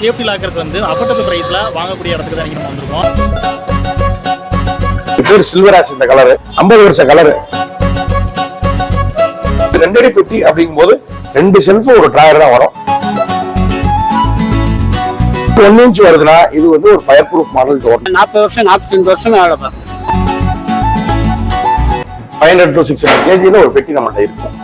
Safety lockers வந்து affordable பிரைஸ்ல வாங்கக்கூடிய இடத்துக்கு தான் நம்ம வந்திருக்கோம். பேர் சில்வர் ஆஷ் இந்த கலரு ஐம்பது வருஷ கலரு ரெண்டடி பெட்டி அப்படிங்கும்போது ரெண்டு செல்ஃப் ஒரு டிராயர் தான் வரும். ஒன் இன்ச் வருதுன்னா இது வந்து ஒரு ஃபயர் ப்ரூஃப் மாடல் டோர் நாற்பது வருஷம் நாற்பத்தஞ்சு வருஷம் வேலை பார்ப்பேன் five hundred to six hundred கேஜியில் ஒரு பெட்டி நம்மகிட்ட இருக்கும்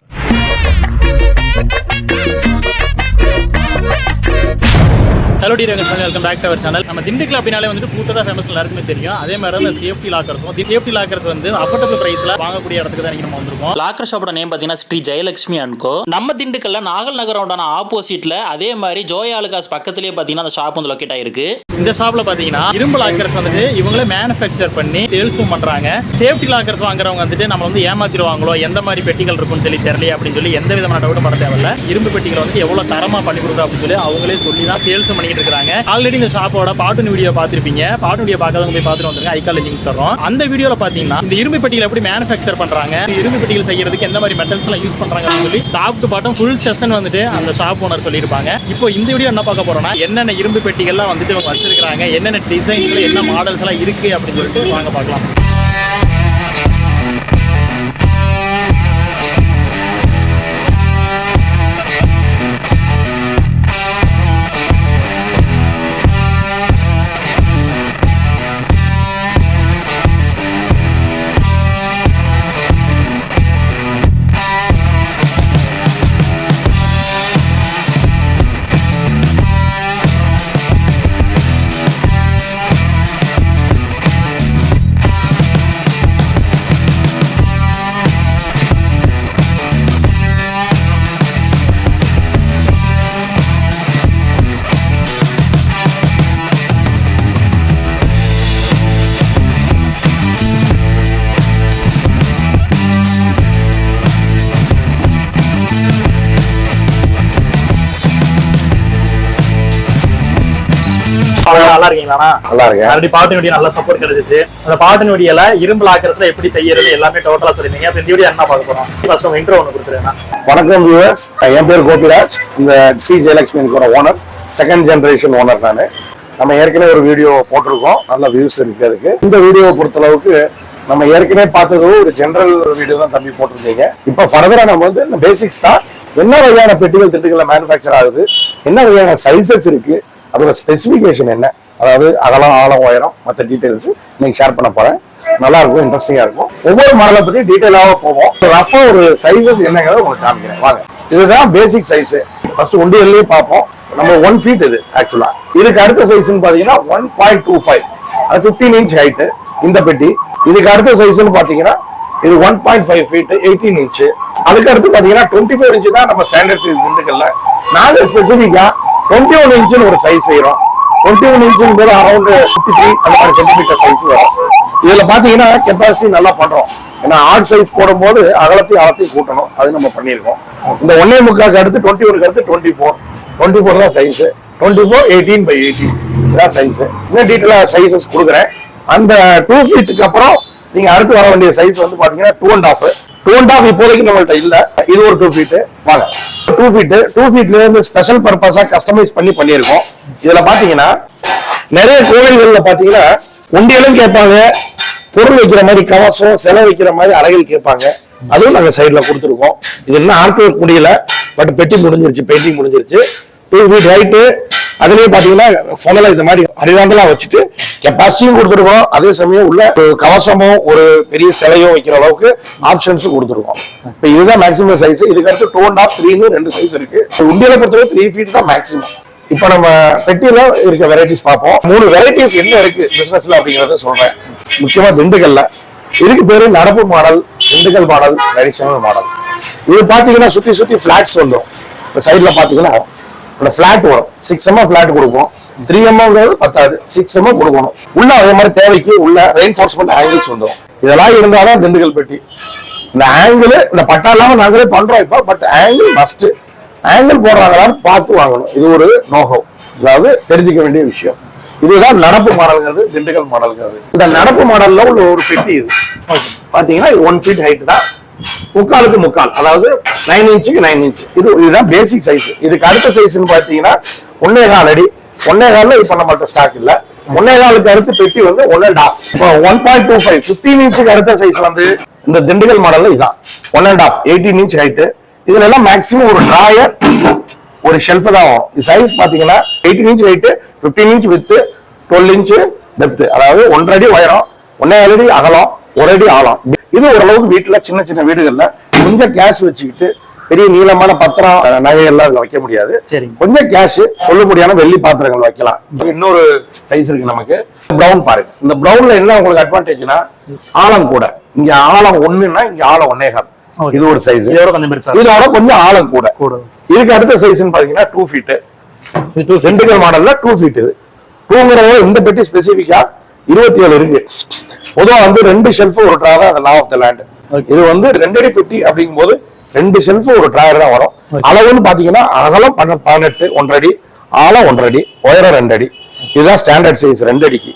hello T Rangan welcome back to our channel நம்ம திண்டுக்கல் அப்படினாலே வந்துட்டு கூட்டதா ஃபேமஸ் எல்லாருக்குமே தெரியும். அதே மாதிரி தான் சேஃப்டி லாக்கர்ஸும் சேஃப்டி லாக்கர்ஸ் வந்து அஃபோர்டபுள் பிரைஸ்ல வாங்கக்கூடிய இடத்துக்கு தான் இன்னைக்கு நம்ம வந்திருக்கோம். லாக்கர் ஷாப்போட நேம் பார்த்தீங்கன்னா ஸ்ரீ ஜெயலட்சுமி அன்கோ நம்ம திண்டுக்கல்ல நாகல் நகரோட ஆப்போசிட்ல அதே மாதிரி ஜோய் ஆலுகாஸ் பக்கத்துலயே பார்த்தீங்கன்னா அந்த ஷாப் வந்து லொக்கேட் ஆயிருக்கு. இந்த ஷாப்ல பார்த்தீங்கன்னா இரும்பு லாக்கர்ஸ் வந்துட்டு இவங்களே மேனுஃபேக்சர் பண்ணி சேல்ஸும் பண்றாங்க. சேஃப்டி லாக்கர்ஸ் வாங்குறவங்க வந்துட்டு நம்ம வந்து ஏமாத்திடுவாங்களோ எந்த மாதிரி பெட்டிகள் இருக்கும்னு சொல்லி தெரியல அப்படின்னு சொல்லி எந்த விதமான டவுட்டும் பட தேவையில்ல. இரும்பு பெட்டிகள் வந்து எவ்வளவு தரமா பண்ணி கொடுக்குறோம் அப்படின்னு சொல்லி அவங்களே சொல்லி தான் சேல்ஸ் பண்ணிட்டு இருக்காங்க ஆல்ரெடி இந்த ஷாப்போட பாட்டு வீடியோ பார்த்துருப்பீங்க. பாட்டு வீடியோ பார்க்காதவங்க போய் பார்த்துட்டு வந்துருங்க. ஐக்கால லிங்க் தரோம் அந்த வீடியோல பாத்தீங்கன்னா இந்த இரும்பு பெட்டிகள் எப்படி மேனுஃபேக்சர் பண்றாங்க இரும்பு பெட்டிகள் செய்யறதுக்கு எந்த மாதிரி மெட்டல்ஸ் எல்லாம் யூஸ் பண்றாங்க அப்படின்னு சொல்லி top to bottom full session வந்துட்டு அந்த ஷாப் ஓனர் சொல்லியிருப்பாங்க. இப்போ இந்த வீடியோ என்ன பார்க்க போறோம்னா என்னென்ன இரும்பு பெட்டிகள்லாம் வந்துட்டு வச்சிருக்காங்க என்னென்ன டிசைன்ஸ்ல என்ன மாடல்ஸ் எல்லாம் இருக்கு அப்படின்னு சொல்லிட்டு வாங்க பார்க்கலாம். நல்லா இருக்கீங்களா நல்லா இருக்கு ஆல்ரெடி பாட்டு வீடியோ நல்ல சப்போர்ட் கிடைச்சிச்சு. அந்த பாட்டு வீடியோல இரும்பு லாக்கர்ஸ்ல எப்படி செய்யறது எல்லாமே டோட்டலா சொல்லிருந்தீங்க அப்ப இந்த வீடியோ என்ன பார்க்க போறோம்? ஃபர்ஸ்ட் உங்க இன்ட்ரோ ஒன்று கொடுத்துருங்க வணக்கம் வியூவர்ஸ் என் பேர் கோபிராஜ். இந்த ஸ்ரீ ஜெயலட்சுமியோட ஓனர் செகண்ட் ஜெனரேஷன் ஓனர் நான். நம்ம ஏற்கனவே ஒரு வீடியோ போட்டிருக்கோம். நல்ல வியூஸ் இருக்கு அதுக்கு. இந்த வீடியோவை பொறுத்தளவுக்கு நம்ம ஏற்கனவே பார்த்தது ஒரு ஜெனரல் வீடியோ தான் தம்பி போட்டிருந்தீங்க இப்போ ஃபர்தரா நம்ம வந்து இந்த பேசிக்ஸ் தான். என்ன வகையான பெட்டிகள் திட்டுகளை மேனுஃபேக்சர் ஆகுது? என்ன வகையான சைசஸ் இருக்கு? அதோட ஸ்பெசிஃபிகேஷன் என்ன? அதாவது அகலம் ஆழம் உயரம் மற்ற டீட்டெயில்ஸ் இன்னைக்கு ஷேர் பண்ண போறேன். நல்லா இருக்கும் இன்ட்ரெஸ்டிங்கா இருக்கும். ஒவ்வொரு மாடலை பத்தி டீட்டெயிலாக போவோம். ரஃபா ஒரு சைஸஸ் என்னங்கிறத உங்களுக்கு காமிக்கிறேன். வாங்க. இதுதான் பேசிக் சைஸ் ஃபர்ஸ்ட் ஒண்டியல்லையே பார்ப்போம். நம்ம ஒன் ஃபீட் இது ஆக்சுவலா இதுக்கு அடுத்த சைஸ்னு பாத்தீங்கன்னா ஒன் பாயிண்ட் டூ ஃபைவ் அது பிப்டீன் இன்ச் ஹைட் இந்த பெட்டி. இதுக்கு அடுத்த சைஸ்னு பாத்தீங்கன்னா இது one point five feet eighteen inch அதுக்கு அடுத்து பாத்தீங்கன்னா டுவெண்ட்டி ஃபோர் இன்ச் தான் நம்ம ஸ்டாண்டர்ட் சைஸ் திண்டுக்கல்ல நாங்க ஸ்பெசிஃபிக்கா டுவெண்ட்டி ஒன் இன்ச்சுன்னு ஒரு சைஸ் செய்யறோம் டுவெண்ட்டி ஒன் இன்ச்சுன்னு போது அரௌண்ட் ஃபிஃப்டி த்ரீ அந்த மாதிரி சென்டிமீட்டர் சைஸ் வரும். இதுல பாத்தீங்கன்னா கெப்பாசிட்டி நல்லா பண்ணுறோம் ஏன்னா ஆர்ட் சைஸ் போடும்போது அகலத்தையும் அகலத்தையும் கூட்டணும். அது நம்ம பண்ணியிருக்கோம். இந்த ஒன்னே முக்காக்கு அடுத்து டுவெண்ட்டி ஒனுக்கு அடுத்து டுவெண்ட்டி ஃபோர் டுவெண்ட்டி ஃபோர் தான் size twenty four eighteen by eighteen இதான் சைஸ் இன்னும் டீட்டெயிலாக சைஸஸ் கொடுக்குறேன். அந்த டூ ஃபீட்டுக்கு அப்புறம் நீங்க அடுத்து வர வேண்டிய சைஸ் வந்து பாத்தீங்கன்னா two and half two and half இப்போதைக்கு நம்மள்ட்ட இல்ல. இது ஒரு டூ ஃபீட் வாங்க. டூ ஃபீட் டூ ஃபீட்ல இருந்து ஸ்பெஷல் பர்பஸா கஸ்டமைஸ் பண்ணி பண்ணியிருக்கோம். இதுல பாத்தீங்கன்னா நிறைய கோவில்கள்ல பாத்தீங்கன்னா உண்டியலும் கேட்பாங்க. பொருள் வைக்கிற மாதிரி கவசம் செலை வைக்கிற மாதிரி அறைகள் கேட்பாங்க. அதுவும் நாங்க சைட்ல கொடுத்துருக்கோம். இது என்ன ஆர்ட் ஒர்க் முடியல. பட் பெட்டி முடிஞ்சிருச்சு பெயிண்டிங் முடிஞ்சிருச்சு. டூ ஃபீட் ஹைட்டு அதுலயே பாத்தீங்கன்னா ஃபனல இந்த மாதிரி ஹரிதாண்டலா வச்சுட்டு கெப்பாசிட்டியும் கொடுத்துருக்கோம். அதே சமயம் உள்ள ஒரு கவசமோ ஒரு பெரிய சிலையோ வைக்கிற அளவுக்கு ஆப்ஷன்ஸும் கொடுத்துருக்கோம். இப்போ இதுதான் மேக்ஸிமம் சைஸ் இதுக்கு அடுத்து டூ அண்ட் ஆஃப் த்ரீன்னு ரெண்டு சைஸ் இருக்கு. இந்தியாவில் பொறுத்தவரை த்ரீ ஃபீட் தான் மேக்ஸிமம் இப்போ நம்ம பெட்டியில இருக்க வெரைட்டிஸ் பார்ப்போம். மூணு வெரைட்டிஸ் என்ன இருக்கு பிசினஸ்ல அப்படிங்கறத சொல்றேன். முக்கியமா திண்டுக்கல்ல. இதுக்கு பேரு நடப்பு model Dindigul model traditional model இது பாத்தீங்கன்னா சுத்தி சுத்தி பிளாட்ஸ் வந்துடும். இந்த சைட்ல பாத்தீங்கன்னா அந்த பிளாட் வரும். சிக்ஸ் எம்எம் பிளாட் கொடுப்போம் த்ரீ எம்எம்ங்கிறது பத்தாது. சிக்ஸ் எம்எம் கொடுக்கணும். உள்ள அதே மாதிரி தேவைக்கு உள்ள ரெயின்ஃபோர்ஸ்மெண்ட் ஆங்கிள்ஸ் வந்துடும் இதெல்லாம் இருந்தாதான் திண்டுக்கல் பெட்டி. இந்த ஆங்கிள் இந்த பட்டா இல்லாம நாங்களே பண்றோம் இப்போ பட் ஆங்கிள் மஸ்ட் ஆங்கிள் போடுறாங்களான்னு பார்த்து வாங்கணும். இது ஒரு நோகம் அதாவது தெரிஞ்சுக்க வேண்டிய விஷயம். இதுதான் நடப்பு மாடல்ங்கிறது திண்டுக்கல் மாடல்ங்கிறது. இந்த நடப்பு மாடல்ல உள்ள ஒரு பெட்டி இது. பாத்தீங்கன்னா இது ஒன் ஃபீட் ஹைட் தான். முக்காலுக்கு முக்கால். அதாவது நைன் இன்ச்சுக்கு நைன் இன்ச் இது இதுதான் பேசிக் சைஸ் இதுக்கு அடுத்த சைஸ்னு பாத்தீங்கன்னா ஒன்னே கால் அடி. ஒன்னே காலில் இப்போ நம்மள்ட்ட ஸ்டாக் இல்ல. ஒன்னே காலுக்கு அடுத்து பெட்டி வந்து ஒன் அண்ட் ஆஃப் இப்போ one point two five fifteen இன்ச்சுக்கு அடுத்த சைஸ் வந்து இந்த திண்டுக்கல் மாடல்ல இதுதான் one and half eighteen inch height இதுல எல்லாம் மேக்ஸிமம் ஒரு ட்ராயர் ஒரு ஷெல்ஃப் தான் வரும். சைஸ் பாத்தீங்கன்னா eighteen inch height fifteen inch width twelve inch depth அதாவது ஒன்றரை அடி உயரம் ஒன்னே அடி அகலம் ஒரு அடி ஆழம். இது ஓரளவுக்கு வீட்டுல சின்ன சின்ன வீடுகள்ல கொஞ்சம் கேஷ் வச்சுக்கிட்டு பெரிய நீளமான பத்திரம் அஹ், நகைகள்லாம் அதுல வைக்க முடியாது. கொஞ்சம் கேஷ் சொல்லும்படியான வெள்ளி பாத்திரங்கள் வைக்கலாம். இன்னொரு சைஸ் இருக்கு நமக்கு. பிரவுன் பாருங்க. இந்த பிரவுன்ல என்ன உங்களுக்கு அட்வான்டேஜ்னா ஆழம் கூட. இங்க ஆழம் ஒண்ணுன்னா இங்க ஆழம் ஒன்னேகால். இது ஒரு சைஸ் இதோட கொஞ்சம் இதோட கொஞ்சம் ஆழம் கூட. இதுக்கு அடுத்த சைஸ்னு பாத்தீங்கன்னா டூ feet. சென்டிகல் மாடல்ல டூ ஃபீட் இது. டூங்கிறத இந்த பெட்டி ஸ்பெசிபிக்கா இருபத்தி ஏழு இருக்கு. பொதுவா வந்து ரெண்டு ஷெல்ஃப் ஒரு ட்ரா தான் லா ஆஃப் த லேண்ட். இது வந்து ரெண்டடி பெட்டி அப்படிங்கும் போது ரெண்டு ஷெல்ஃப் ஒரு ட்ராயர் தான் வரும். அளவுன்னு பாத்தீங்கன்னா அகலம் பன்ன- பதினெட்டு ஒன்றரை ஆழம் ஒன்றரை அடி உயரம் ரெண்டு அடி இதுதான் ஸ்டாண்டர்ட் சைஸ் ரெண்டு அடிக்கு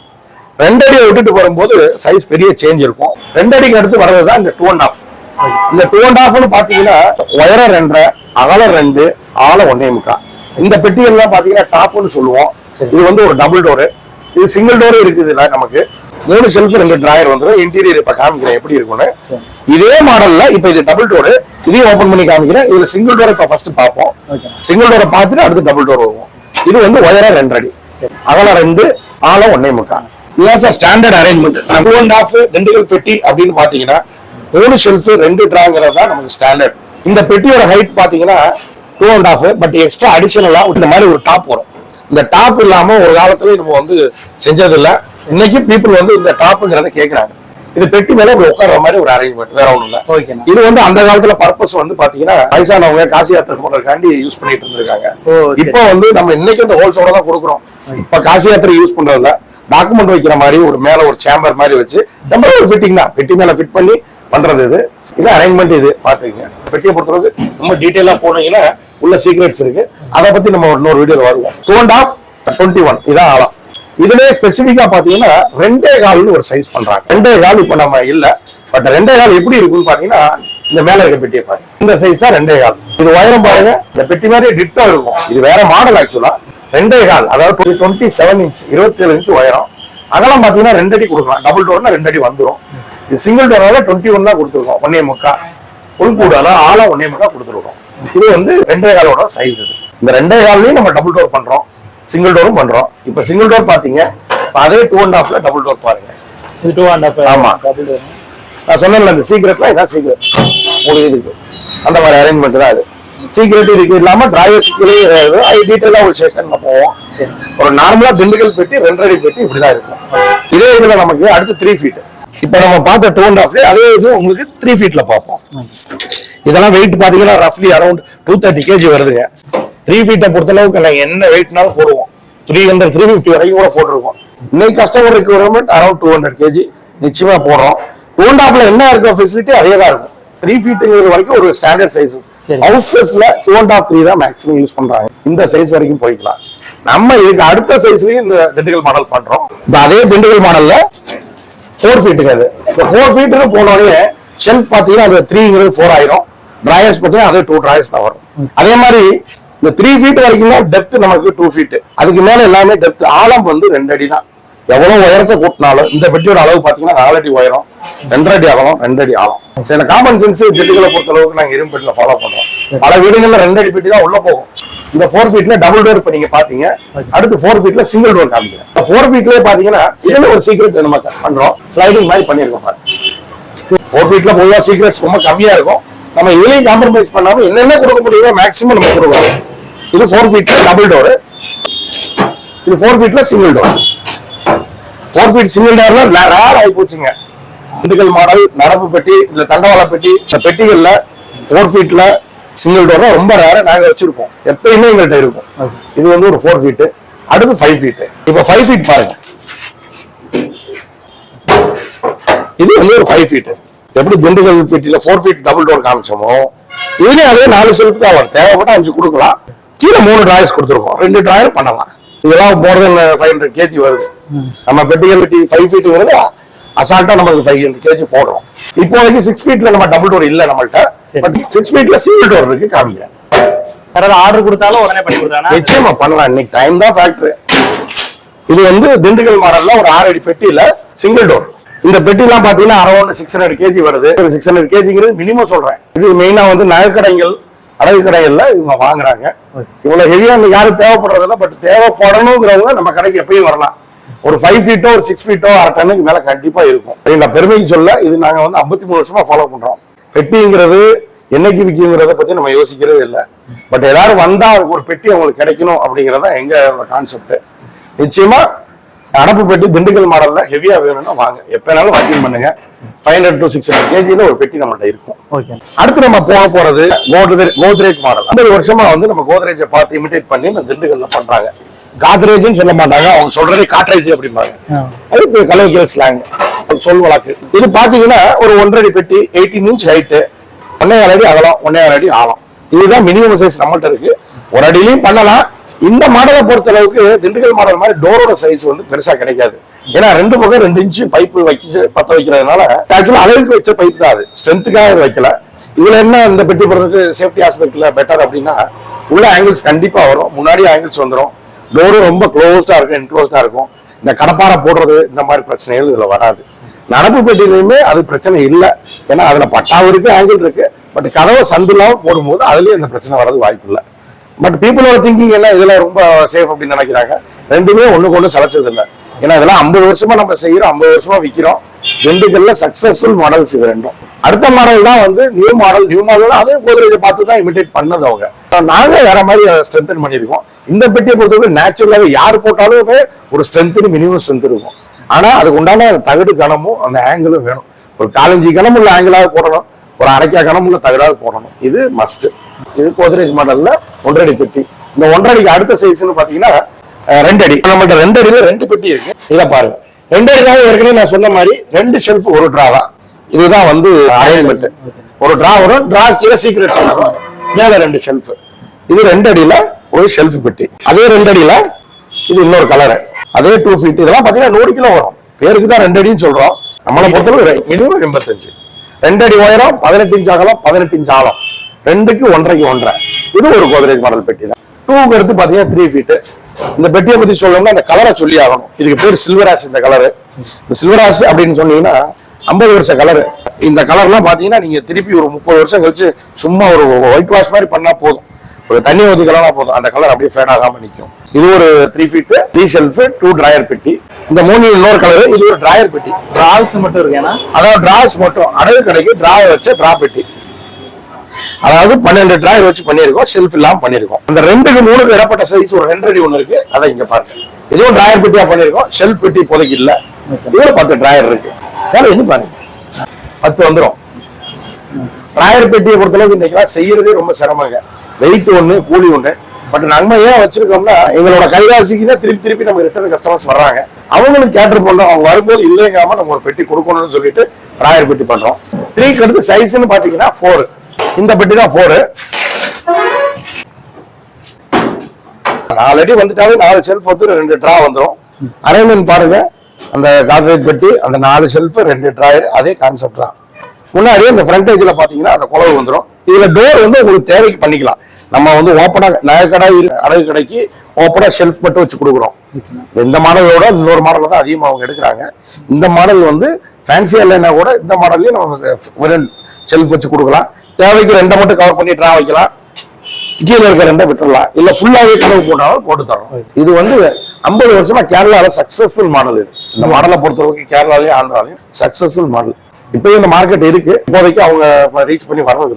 ரெண்டு அடியை விட்டுட்டு வரும்போது சைஸ் பெரிய சேஞ்ச் இருக்கும். ரெண்டு அடிக்கு அடுத்து வர்றது தான் இந்த டூ அண்ட் ஆஃப் இந்த டூ அண்ட் ஹாஃப்னு பாத்தீங்கன்னா உயரம் ரெண்டரை அகலம் ரெண்டு ஆழம் ஒன்னே முக்கா இந்த பெட்டிகள்லாம் பாத்தீங்கன்னா டாப்னு சொல்லுவோம். இது வந்து ஒரு டபுள் டோரு இது சிங்கிள் டோர் இருக்குது இதுல நமக்கு. மூணு செல்ஃப் ரெண்டு டிராயர் வந்துடும் இன்டீரியர் இப்ப காமிக்கிறேன் எப்படி இருக்கும்னு. இதே மாடல்ல இப்ப இது டபுள் டோரு இதையும் ஓபன் பண்ணி காமிக்கிறேன். இதுல சிங்கிள் டோர் இப்ப ஃபர்ஸ்ட் பார்ப்போம். சிங்கிள் டோரை பார்த்துட்டு அடுத்து டபுள் டோர் வருவோம். இது வந்து உயரம் ரெண்டு அடி. அகலம் ரெண்டு ஆழம் ஒன்னே முக்கா இதுதான் sir standard arrangement two and half Dindigul பெட்டி அப்படின்னு பாத்தீங்கன்னா மூணு ஷெல்ஃப் ரெண்டு ட்ராங்கிறது தான் நமக்கு ஸ்டாண்டர்ட் இந்த பெட்டியோட ஹைட் பாத்தீங்கன்னா two and half but extra அடிஷனலா இந்த மாதிரி ஒரு டாப் வரும். இந்த டாப் இல்லாம ஒரு காலத்துல நம்ம வந்து செஞ்சது இல்ல இன்னைக்கு பீப்புள் வந்து இந்த டாப்புங்கிறத கேக்குறாங்க. இது பெட்டி மேல இப்படி உட்கார்ற மாதிரி ஒரு அரேஞ்ச்மெண்ட் வேற ஒண்ணும் இல்ல. இது வந்து அந்த காலத்துல பர்பஸ் வந்து பாத்தீங்கன்னா வயசானவங்க காசி யாத்திரை போறதுக்காண்டி யூஸ் பண்ணிட்டு இருந்திருக்காங்க. இப்போ வந்து நம்ம இன்னைக்கு இந்த ஹோல்சோட தான் கொடுக்குறோம். இப்ப காசி யாத்திரை யூஸ் பண்றதுல டாக்குமெண்ட் வைக்கிற மாதிரி ஒரு மேல ஒரு சேம்பர் மாதிரி வச்சு ஒரு ஃபிட்டிங் தான். பெட்டி மேல ஃபிட் பண்ணி பண்றது இது. இது அரேஞ்ச்மெண்ட் இது. பாத்துக்கங்க பெட்டியை பொறுத்தளவுக்கு ரொம்ப டீட்டெயிலா போனீங்கன்னா உள்ள சீக்ரெட்ஸ் இருக்கு. அதை பத்தி நம்ம இன்னொரு வீடியோல வருவோம். Two and half twenty one இதான் ஆழம். இதுலயே ஸ்பெசிபிக்கா பாத்தீங்கன்னா ரெண்டே கால்னு ஒரு சைஸ் பண்றாங்க. ரெண்டே கால் இப்ப நம்ம இல்ல. பட் ரெண்டே கால் எப்படி இருக்குன்னு பாத்தீங்கன்னா இந்த மேல இருக்க பெட்டியை பாருங்க. இந்த சைஸ் தான் ரெண்டே கால். இது உயரம் பாருங்க. இந்த பெட்டி மாதிரி டிட்டா இருக்கும். இது வேற மாடல் ஆக்சுவலா ரெண்டே கால். அதாவது டுவெண்ட்டி செவன் இன்ச் இருபத்தி ஏழு இன்ச் உயரம். அகலம் பாத்தீங்கன்னா ரெண்டு அடி கொடுக்கலாம். டபுள் டோர்னா ரெண்டு அடி வந்துடும் இது சிங்கிள் டோரால டுவெண்ட்டி ஒன் தான் கொடுத்துருக்கோம். ஒன்னே முக்கா. உள் கூடால ஆழம் ஒன்னே முக்கா கொடுத்துருக்கோம். இது வந்து ரெண்டே காலோட சைஸ் இது. இந்த ரெண்டே கால்லையும் நம்ம டபுள் டோர் பண்றோம். சிங்கிள் டோரும் பண்றோம். இப்ப சிங்கிள் டோர் பாத்தீங்க அதே டூ அண்ட் ஹாஃப்ல டபுள் டோர் பாருங்க. இது டூ அண்ட் ஹாஃப் ஆமா. டபுள் டோர் நான் சொன்னேன்ல இந்த சீக்கிரட்லாம் இதான் சீக்கிரம் உங்களுக்கு இதுக்கு அந்த மாதிரி அரேஞ்ச்மெண்ட் தான் இது சீக்கிரட் இதுக்கு இல்லாம டிராயர்ஸ்க்குள்ளே அது டீட்டெயிலா ஒரு செஷன்ல போவோம். ஒரு நார்மலா திண்டுக்கல் பெட்டி ரெண்டரை பெட்டி இப்படிதான் இருக்கும். இதே இதுல நமக்கு அடுத்து த்ரீ ஃபீட் இப்ப நம்ம பார்த்த டூ அண்ட் ஹாஃப் அதே இது உங்களுக்கு த்ரீ ஃபீட்ல பார்ப்போம். இதெல்லாம் வெயிட் பாத்தீங்கன்னா ரஃப்லி அரௌண்ட் டூ தேர்ட்டி கேஜி வருதுங்க. த்ரீ ஃபீட்டை பொறுத்தளவுக்கு நாங்க என்ன வெயிட்னாலும் போடுவோம். த்ரீ ஹண்ட்ரட் த்ரீ ஃபிஃப்டி வரைக்கும் கூட போட்டிருக்கோம். இன்னைக்கு customer requirement around two hundred KG நிச்சயமா போடுறோம். டூ அண்ட் ஹாஃப்ல என்ன இருக்க ஃபெசிலிட்டி அதே தான் இருக்கும். த்ரீ ஃபீட்டுங்கிறது வரைக்கும் ஒரு ஸ்டாண்டர்ட் சைஸஸ். ஹவுசஸ்ல டூ அண்ட் ஹாஃப் த்ரீ தான் மேக்ஸிமம் யூஸ் பண்றாங்க. இந்த சைஸ் வரைக்கும் போய்க்கலாம். நம்ம இதுக்கு அடுத்த சைஸ்லயும் இந்த திண்டுக்கல் மாடல் பண்றோம். இந்த அதே திண்டுக்கல் மாடல்ல ஃபோர் ஃபீட்டுக்கு அது. இந்த ஃபோர் ஃபீட்டுன்னு போனோடனே ஷெல்ஃப் பார்த்தீங்கன்னா அது த்ரீங்கிறது ஃபோர் ஆயிரும். ட்ராயர்ஸ் பார்த்தீங்கன்னா அது டூ ட்ராயர்ஸ் தான் வரும். அதே மாதிரி இந்த த்ரீ ஃபீட் வரைக்கும் தான் டெப்த் நமக்கு டூ ஃபீட் அதுக்கு மேல எல்லாமே டெப்த் ஆழம் வந்து ரெண்டு அடி தான். எவ்வளவு உயரத்தை கூட்டினாலும் இந்த பெட்டியோட அளவு பார்த்தீங்கன்னா நாலு அடி உயரம் ரெண்டரை அடி அகலம் ரெண்டு அடி ஆழம். சரி காமன் சென்ஸ் ஜெட்டுகளை பொறுத்த அளவுக்கு நாங்க இரும்பு பெட்டில ஃபாலோ பண்றோம் பல வீடுகள்ல ரெண்டு அடி பெட்டி தான் உள்ள போகும். இந்த ஃபோர் ஃபீட்ல டபுள் டோர் இப்ப நீங்க பாத்தீங்க. அடுத்து ஃபோர் ஃபீட்ல சிங்கிள் டோர் காமிக்கிறேன். ஃபோர் ஃபீட்லயே பாத்தீங்கன்னா இதுல ஒரு சீக்ரெட் நம்ம பண்றோம். ஸ்லைடிங் மாதிரி பண்ணிருக்கோம் பாருங்க. ஃபோர் ஃபீட்ல பொதுவாக சீக்ரெட்ஸ் ரொம்ப கம்மியா இருக்கும். நம்ம இதுலயும் காம்ப்ரமைஸ் பண்ணாம என்னென்ன கொடுக்க முடியுமோ மேக்ஸிமம் நம்ம கொடுக்கணும். இது ஃபோர் ஃபீட்ல டபுள் டோர் இது four ஃபீட்ல single door four feet single டோர்ல rare ஆகி போச்சுங்க. திண்டுக்கல் மாடல் நடப்பு பெட்டி இல்ல தண்டவாள பெட்டி இந்த பெட்டிகள்ல ஃபோர் ஃபீட்ல சிங்கிள் டோர் ரொம்ப ரேரா நாங்க வச்சிருப்போம். எப்பயுமே எங்கள்கிட்ட இருக்கும். இது வந்து ஒரு ஃபோர் ஃபீட் அடுத்து ஃபைவ் ஃபீட் இப்போ ஃபைவ் ஃபீட் பாருங்க. இது வந்து ஒரு ஃபைவ் ஃபீட் எப்படி திண்டுக்கல் பெட்டியில ஃபோர் ஃபீட் டபுள் டோர் காமிச்சோமோ இதுலயும் அதே நாலு செல்ஃப் தான் வரும். தேவைப்பட்ட அஞ்சு கொடுக்கலாம். கீழே மூணு டிராயர்ஸ் கொடுத்துருக்கோம். ரெண்டு டிராயர் பண்ணலாம். இதெல்லாம் more than five hundred KG வருது. நம்ம பெட்டிகள் பெட்டி ஃபைவ் ஃபீட் வருது. அசால்ட்டா நமக்கு ஃபைவ் ஹண்ட்ரட் கேஜி போடுறோம். இப்போதைக்கு சிக்ஸ் ஃபீட்ல நம்ம டபுள் டோர் இல்ல நம்மள்ட்ட. பட் சிக்ஸ் ஃபீட்ல சிங்கிள் டோர் இருக்கு காமிக்கிறேன். யாராவது ஆர்டர் கொடுத்தாலும் உடனே பண்ணி கொடுத்தானா நிச்சயமா பண்ணலாம். இன்னைக்கு டைம் தான் ஃபேக்டரி இது வந்து திண்டுக்கல் மாடல்ல ஒரு ஆறு அடி பெட்டியில சிங்கிள் டோர் இந்த பெட்டிலாம் பாத்தீங்கன்னா அரௌண்ட் சிக்ஸ் ஹண்ட்ரட் கேஜி வருது. சிக்ஸ் ஹண்ட்ரட் கேஜிங்கிறது மினிமம் சொல்றேன். இது மெயினா வந்து நகைக்கடைகள் அழகு கடைகள்ல இவங்க வாங்குறாங்க. இவ்வளவு ஹெவியா யாரும் தேவைப்படுறதில்ல பட் தேவைப்படணுங்கிறவங்க நம்ம கடைக்கு எப்பயும் வரலாம். ஒரு ஃபைவ் ஃபீட்டோ ஒரு சிக்ஸ் ஃபீட்டோ அரை டன்னுக்கு மேல கண்டிப்பா இருக்கும். நான் பெருமைக்கு சொல்ல இது நாங்க வந்து 53 மூணு வருஷமா ஃபாலோ பண்றோம். பெட்டிங்கிறது என்னைக்கு விற்குங்கிறத பத்தி நம்ம யோசிக்கிறதே இல்லை. பட் எல்லாரும் வந்தா அதுக்கு ஒரு பெட்டி அவங்களுக்கு கிடைக்கணும் அப்படிங்கறத எங்க கான்செப்ட் நிச்சயமா அடப்பு பெட்டி திண்டுக்கல் மாடல்ல ஹெவியா வேணும்னா வாங்க. எப்பனாலும் வாக்கிங் பண்ணுங்க. Five hundred to six hundred கேஜில ஒரு பெட்டி நம்மள்ட்ட இருக்கும். ஓகே அடுத்து நம்ம போக போறது கோத்ரேஜ் கோத்ரேஜ் மாடல். ஐம்பது வருஷமா வந்து நம்ம கோத்ரேஜை பார்த்து இமிடேட் பண்ணி நம்ம திண்டுக்கல்ல பண்றாங்க. காத்ரேஜ்னு சொல்ல மாட்டாங்க. அவங்க சொல்றதே காட்ரேஜ் அப்படிம்பாங்க. அது கலைஞர் ஸ்லாங் சொல் வழக்கு. இது பாத்தீங்கன்னா ஒரு ஒன்றரை பெட்டி எயிட்டீன் இன்ச் ஹைட்டு ஒன்னே அடி அகலம் ஒன்னே அடி ஆழம். இதுதான் மினிமம் சைஸ் நம்மள்ட்ட இருக்கு. ஒரு அடியிலையும் பண்ணலாம். இந்த மாடலை பொறுத்த அளவுக்கு திண்டுக்கல் மாடல் மாதிரி டோரோட சைஸ் வந்து பெருசா கிடைக்காது. ஏன்னா ரெண்டு பக்கம் ரெண்டு இன்ச்சு பைப்பு வச்சு பத்த வைக்கிறதுனால ஆக்சுவலா அழகுக்கு வச்ச பைப் தான் அது. ஸ்ட்ரென்த்துக்காக அது வைக்கல. இதுல என்ன இந்த பெட்டி போடுறதுக்கு சேஃப்டி ஆஸ்பெக்ட்ல பெட்டர் அப்படின்னா உள்ள ஆங்கிள்ஸ் கண்டிப்பா வரும். முன்னாடி ஆங்கிள்ஸ் வந்துடும் டோரும் ரொம்ப க்ளோஸ்டா இருக்கும் என்க்ளோஸ்டா இருக்கும். இந்த கடப்பாரை போடுறது இந்த மாதிரி பிரச்சனைகள் இதுல வராது. நடப்பு பெட்டியிலுமே அது பிரச்சனை இல்லை. ஏன்னா அதுல பட்டாவும் இருக்கு ஆங்கிள் இருக்கு. பட் கதவை சந்துலாம் போடும்போது அதுலயும் இந்த பிரச்சனை வர்றது வாய்ப்பு இல்லை. பட் பீப்புளோட திங்கிங் என்ன இதுல ரொம்ப சேஃப் அப்படின்னு நினைக்கிறாங்க. ரெண்டுமே ஒண்ணுக்கு ஒண்ணு சளைச்சது இல்லை. ஏன்னா இதெல்லாம் ஐம்பது வருஷமா நம்ம செய்யறோம் ஐம்பது வருஷமா விற்கிறோம் திண்டுக்கல்ல சக்சஸ்ஃபுல் மாடல்ஸ் இது ரெண்டும். அடுத்த மாடல் தான் வந்து நியூ மாடல் நியூ மாடல் அதே கோதரேஜை பார்த்து தான் இமிடேட் பண்ணது அவங்க. நாங்கள் வேற மாதிரி அதை ஸ்ட்ரென்தன் பண்ணியிருக்கோம். இந்த பெட்டியை பொறுத்தவரை நேச்சுரலாகவே யார் போட்டாலும் ஒரு ஸ்ட்ரென்த்துன்னு மினிமம் ஸ்ட்ரென்த் இருக்கும். ஆனால் அதுக்கு உண்டான தகடு கணமும் அந்த ஆங்கிளும் வேணும். ஒரு காலஞ்சி கணம் உள்ள ஆங்கிளாக போடணும். ஒரு அரைக்கா கணம் உள்ள தகடாக போடணும். இது மஸ்ட் இது கோத்ரேஜ் மாடலில் ஒன்றரை பெட்டி. இந்த ஒன்றரை அடிக்கு அடுத்த சைஸ்னு பார்த்தீங்கன்னா ரெண்டு அடி. நம்மள்ட்ட ரெண்டு அடியில் ரெண்டு பெட்டி இருக்கு. இதை பாருங்க. ரெண்டு அடிக்காக ஏற்கனவே நான் சொன்ன மாதிரி ரெண்டு ஷெல்ஃப் ஒரு ட்ரா தான். இதுதான் வந்து அரேஞ்ச்மெண்ட் ஒரு ட்ரா வரும் ட்ரா கீழே சீக்ரெட் ஷெல்ஃப் மேல ரெண்டு ஷெல்ஃப் இது ரெண்டு அடியில ஒரு ஷெல்ஃப் பெட்டி. அதே ரெண்டு அடியில இது இன்னொரு கலரு அதே டூ ஃபீட் இதெல்லாம் பாத்தீங்கன்னா நூறு கிலோ வரும். பேருக்கு தான் ரெண்டு அடின்னு சொல்றோம். நம்மளை பொறுத்தவரை மினிமம் எண்பத்தஞ்சு. ரெண்டு அடி உயரம் பதினெட்டு இன்ச் அகலம் பதினெட்டு இன்ச் ஆழம். ரெண்டுக்கு ஒன்றரைக்கு ஒன்றரை. இது ஒரு கோதரேஜ் மாடல் பெட்டி தான். டூக்கு எடுத்து பாத்தீங்கன்னா த்ரீ ஃபீட் இந்த பெட்டியை பத்தி சொல்லணும்னா அந்த கலரை சொல்லி ஆகணும். இதுக்கு பேர் சில்வர் ஆஷ் இந்த கலரு இந்த சில்வர் ஆஷ் அப்படின்னு சொன்னீங்கன்னா ஐம்பது வருஷ கலரு இந்த கலர்லாம் பாத்தீங்கன்னா நீங்க திருப்பி ஒரு முப்பது வருஷம் கழிச்சு சும்மா ஒரு ஒயிட் வாஷ் மாதிரி பண்ணா போதும். ஒரு தண்ணி ஊற்றிக்கலாம் போதும். அந்த கலர் அப்படியே ஃபேட் ஆகாம நிற்கும் இது ஒரு three feet three shelf two drawer பெட்டி. இந்த மூணு இன்னொரு கலர் இது ஒரு டிராயர் பெட்டி. ட்ரால்ஸ் மட்டும் இருக்கு ஏன்னா? அதாவது டிராஸ் மட்டும். அடகு கடைக்கு டிரா வச்ச டிரா பெட்டி. அதாவது பன்னெண்டு டிராயர் வச்சு பண்ணியிருக்கோம். ஷெல்ஃப் இல்லாம பண்ணியிருக்கோம். அந்த ரெண்டுக்கு மூணுக்கு இடப்பட்ட சைஸ் ஒரு ரெண்டு அடி ஒன்று இருக்கு. அதை இங்க பாருங்க. இதுவும் டிராயர் பெட்டியா பண்ணியிருக்கோம். ஷெல்ஃப் பெட்டி இப்போதைக்கு இல்ல. இதுல பத்து டிராயர் இருக்கு. வேலை என்ன பாருங்க. பத்து வந்துடும் டிராயர் பெட்டியை பொறுத்தளவுக்கு இன்னைக்கு செய்யறதே ரொம்ப சிரமங்க. வெயிட் ஒண்ணு கூலி ஒண்ணு. பட் நம்ம ஏன் வச்சிருக்கோம்னா எங்களோட கைராசிக்கு தான் திருப்பி திருப்பி நம்ம ரிட்டர்ன் கஸ்டமர்ஸ் வர்றாங்க. அவங்களுக்கு கேட்டர் பண்ணோம் அவங்க வரும்போது இல்லைங்காம நம்ம ஒரு பெட்டி கொடுக்கணும்னு சொல்லிட்டு டிராயர் பெட்டி பண்றோம் த்ரீக்கு அடுத்து சைஸ்னு பாத்தீங்கன்னா ஃபோர் இந்த பெட்டி தான் ஃபோரு நாலு அடி வந்துட்டாவே நாலு செல்ஃப் வந்து ரெண்டு ட்ரா வந்துடும் அரேஞ்ச்மெண்ட் பாருங்க. அந்த கார்பரேட் பெட்டி அந்த நாலு ஷெல்ஃபு ரெண்டு ட்ராயர் அதே கான்செப்ட் தான். முன்னாடியே ஃப்ரண்ட் ஏஜில் பார்த்தீங்கன்னா அந்த குழவு வந்துடும் இதில் டோர் வந்து உங்களுக்கு தேவைக்கு பண்ணிக்கலாம். நம்ம வந்து ஓப்பனாக நகைக்கடை இரு- அடகு கடைக்கு ஓப்பனாக ஷெல்ஃப் மட்டும் வச்சு கொடுக்குறோம். இந்த மாடலோட இன்னொரு மாடலில் தான் அதிகமாக அவங்க எடுக்கிறாங்க. இந்த மாடல் வந்து ஃபேன்சியாக இல்லைன்னா கூட இந்த மாடல்லையும் நம்ம வெறும் ஷெல்ஃப் வச்சு கொடுக்கலாம். தேவைக்கு ரெண்டை மட்டும் கவர் பண்ணி ட்ரா வைக்கலாம். கீழே இருக்க ரெண்டை விட்டுறலாம். இல்லை ஃபுல்லாகவே கனவு போட்டாலும் போட்டு தரோம் இது வந்து ஐம்பது வருஷமா கேரளாவில் சக்ஸஸ்ஃபுல் மாடல் இது. இந்த மாடலை பொறுத்தவரைக்கும் கேரளாலையும் ஆந்திராலையும் சக்சஸ்ஃபுல் மாடல் இப்பயும் இந்த மார்க்கெட் இருக்கு. இப்போதைக்கு அவங்க ரீச் பண்ணி வர்றது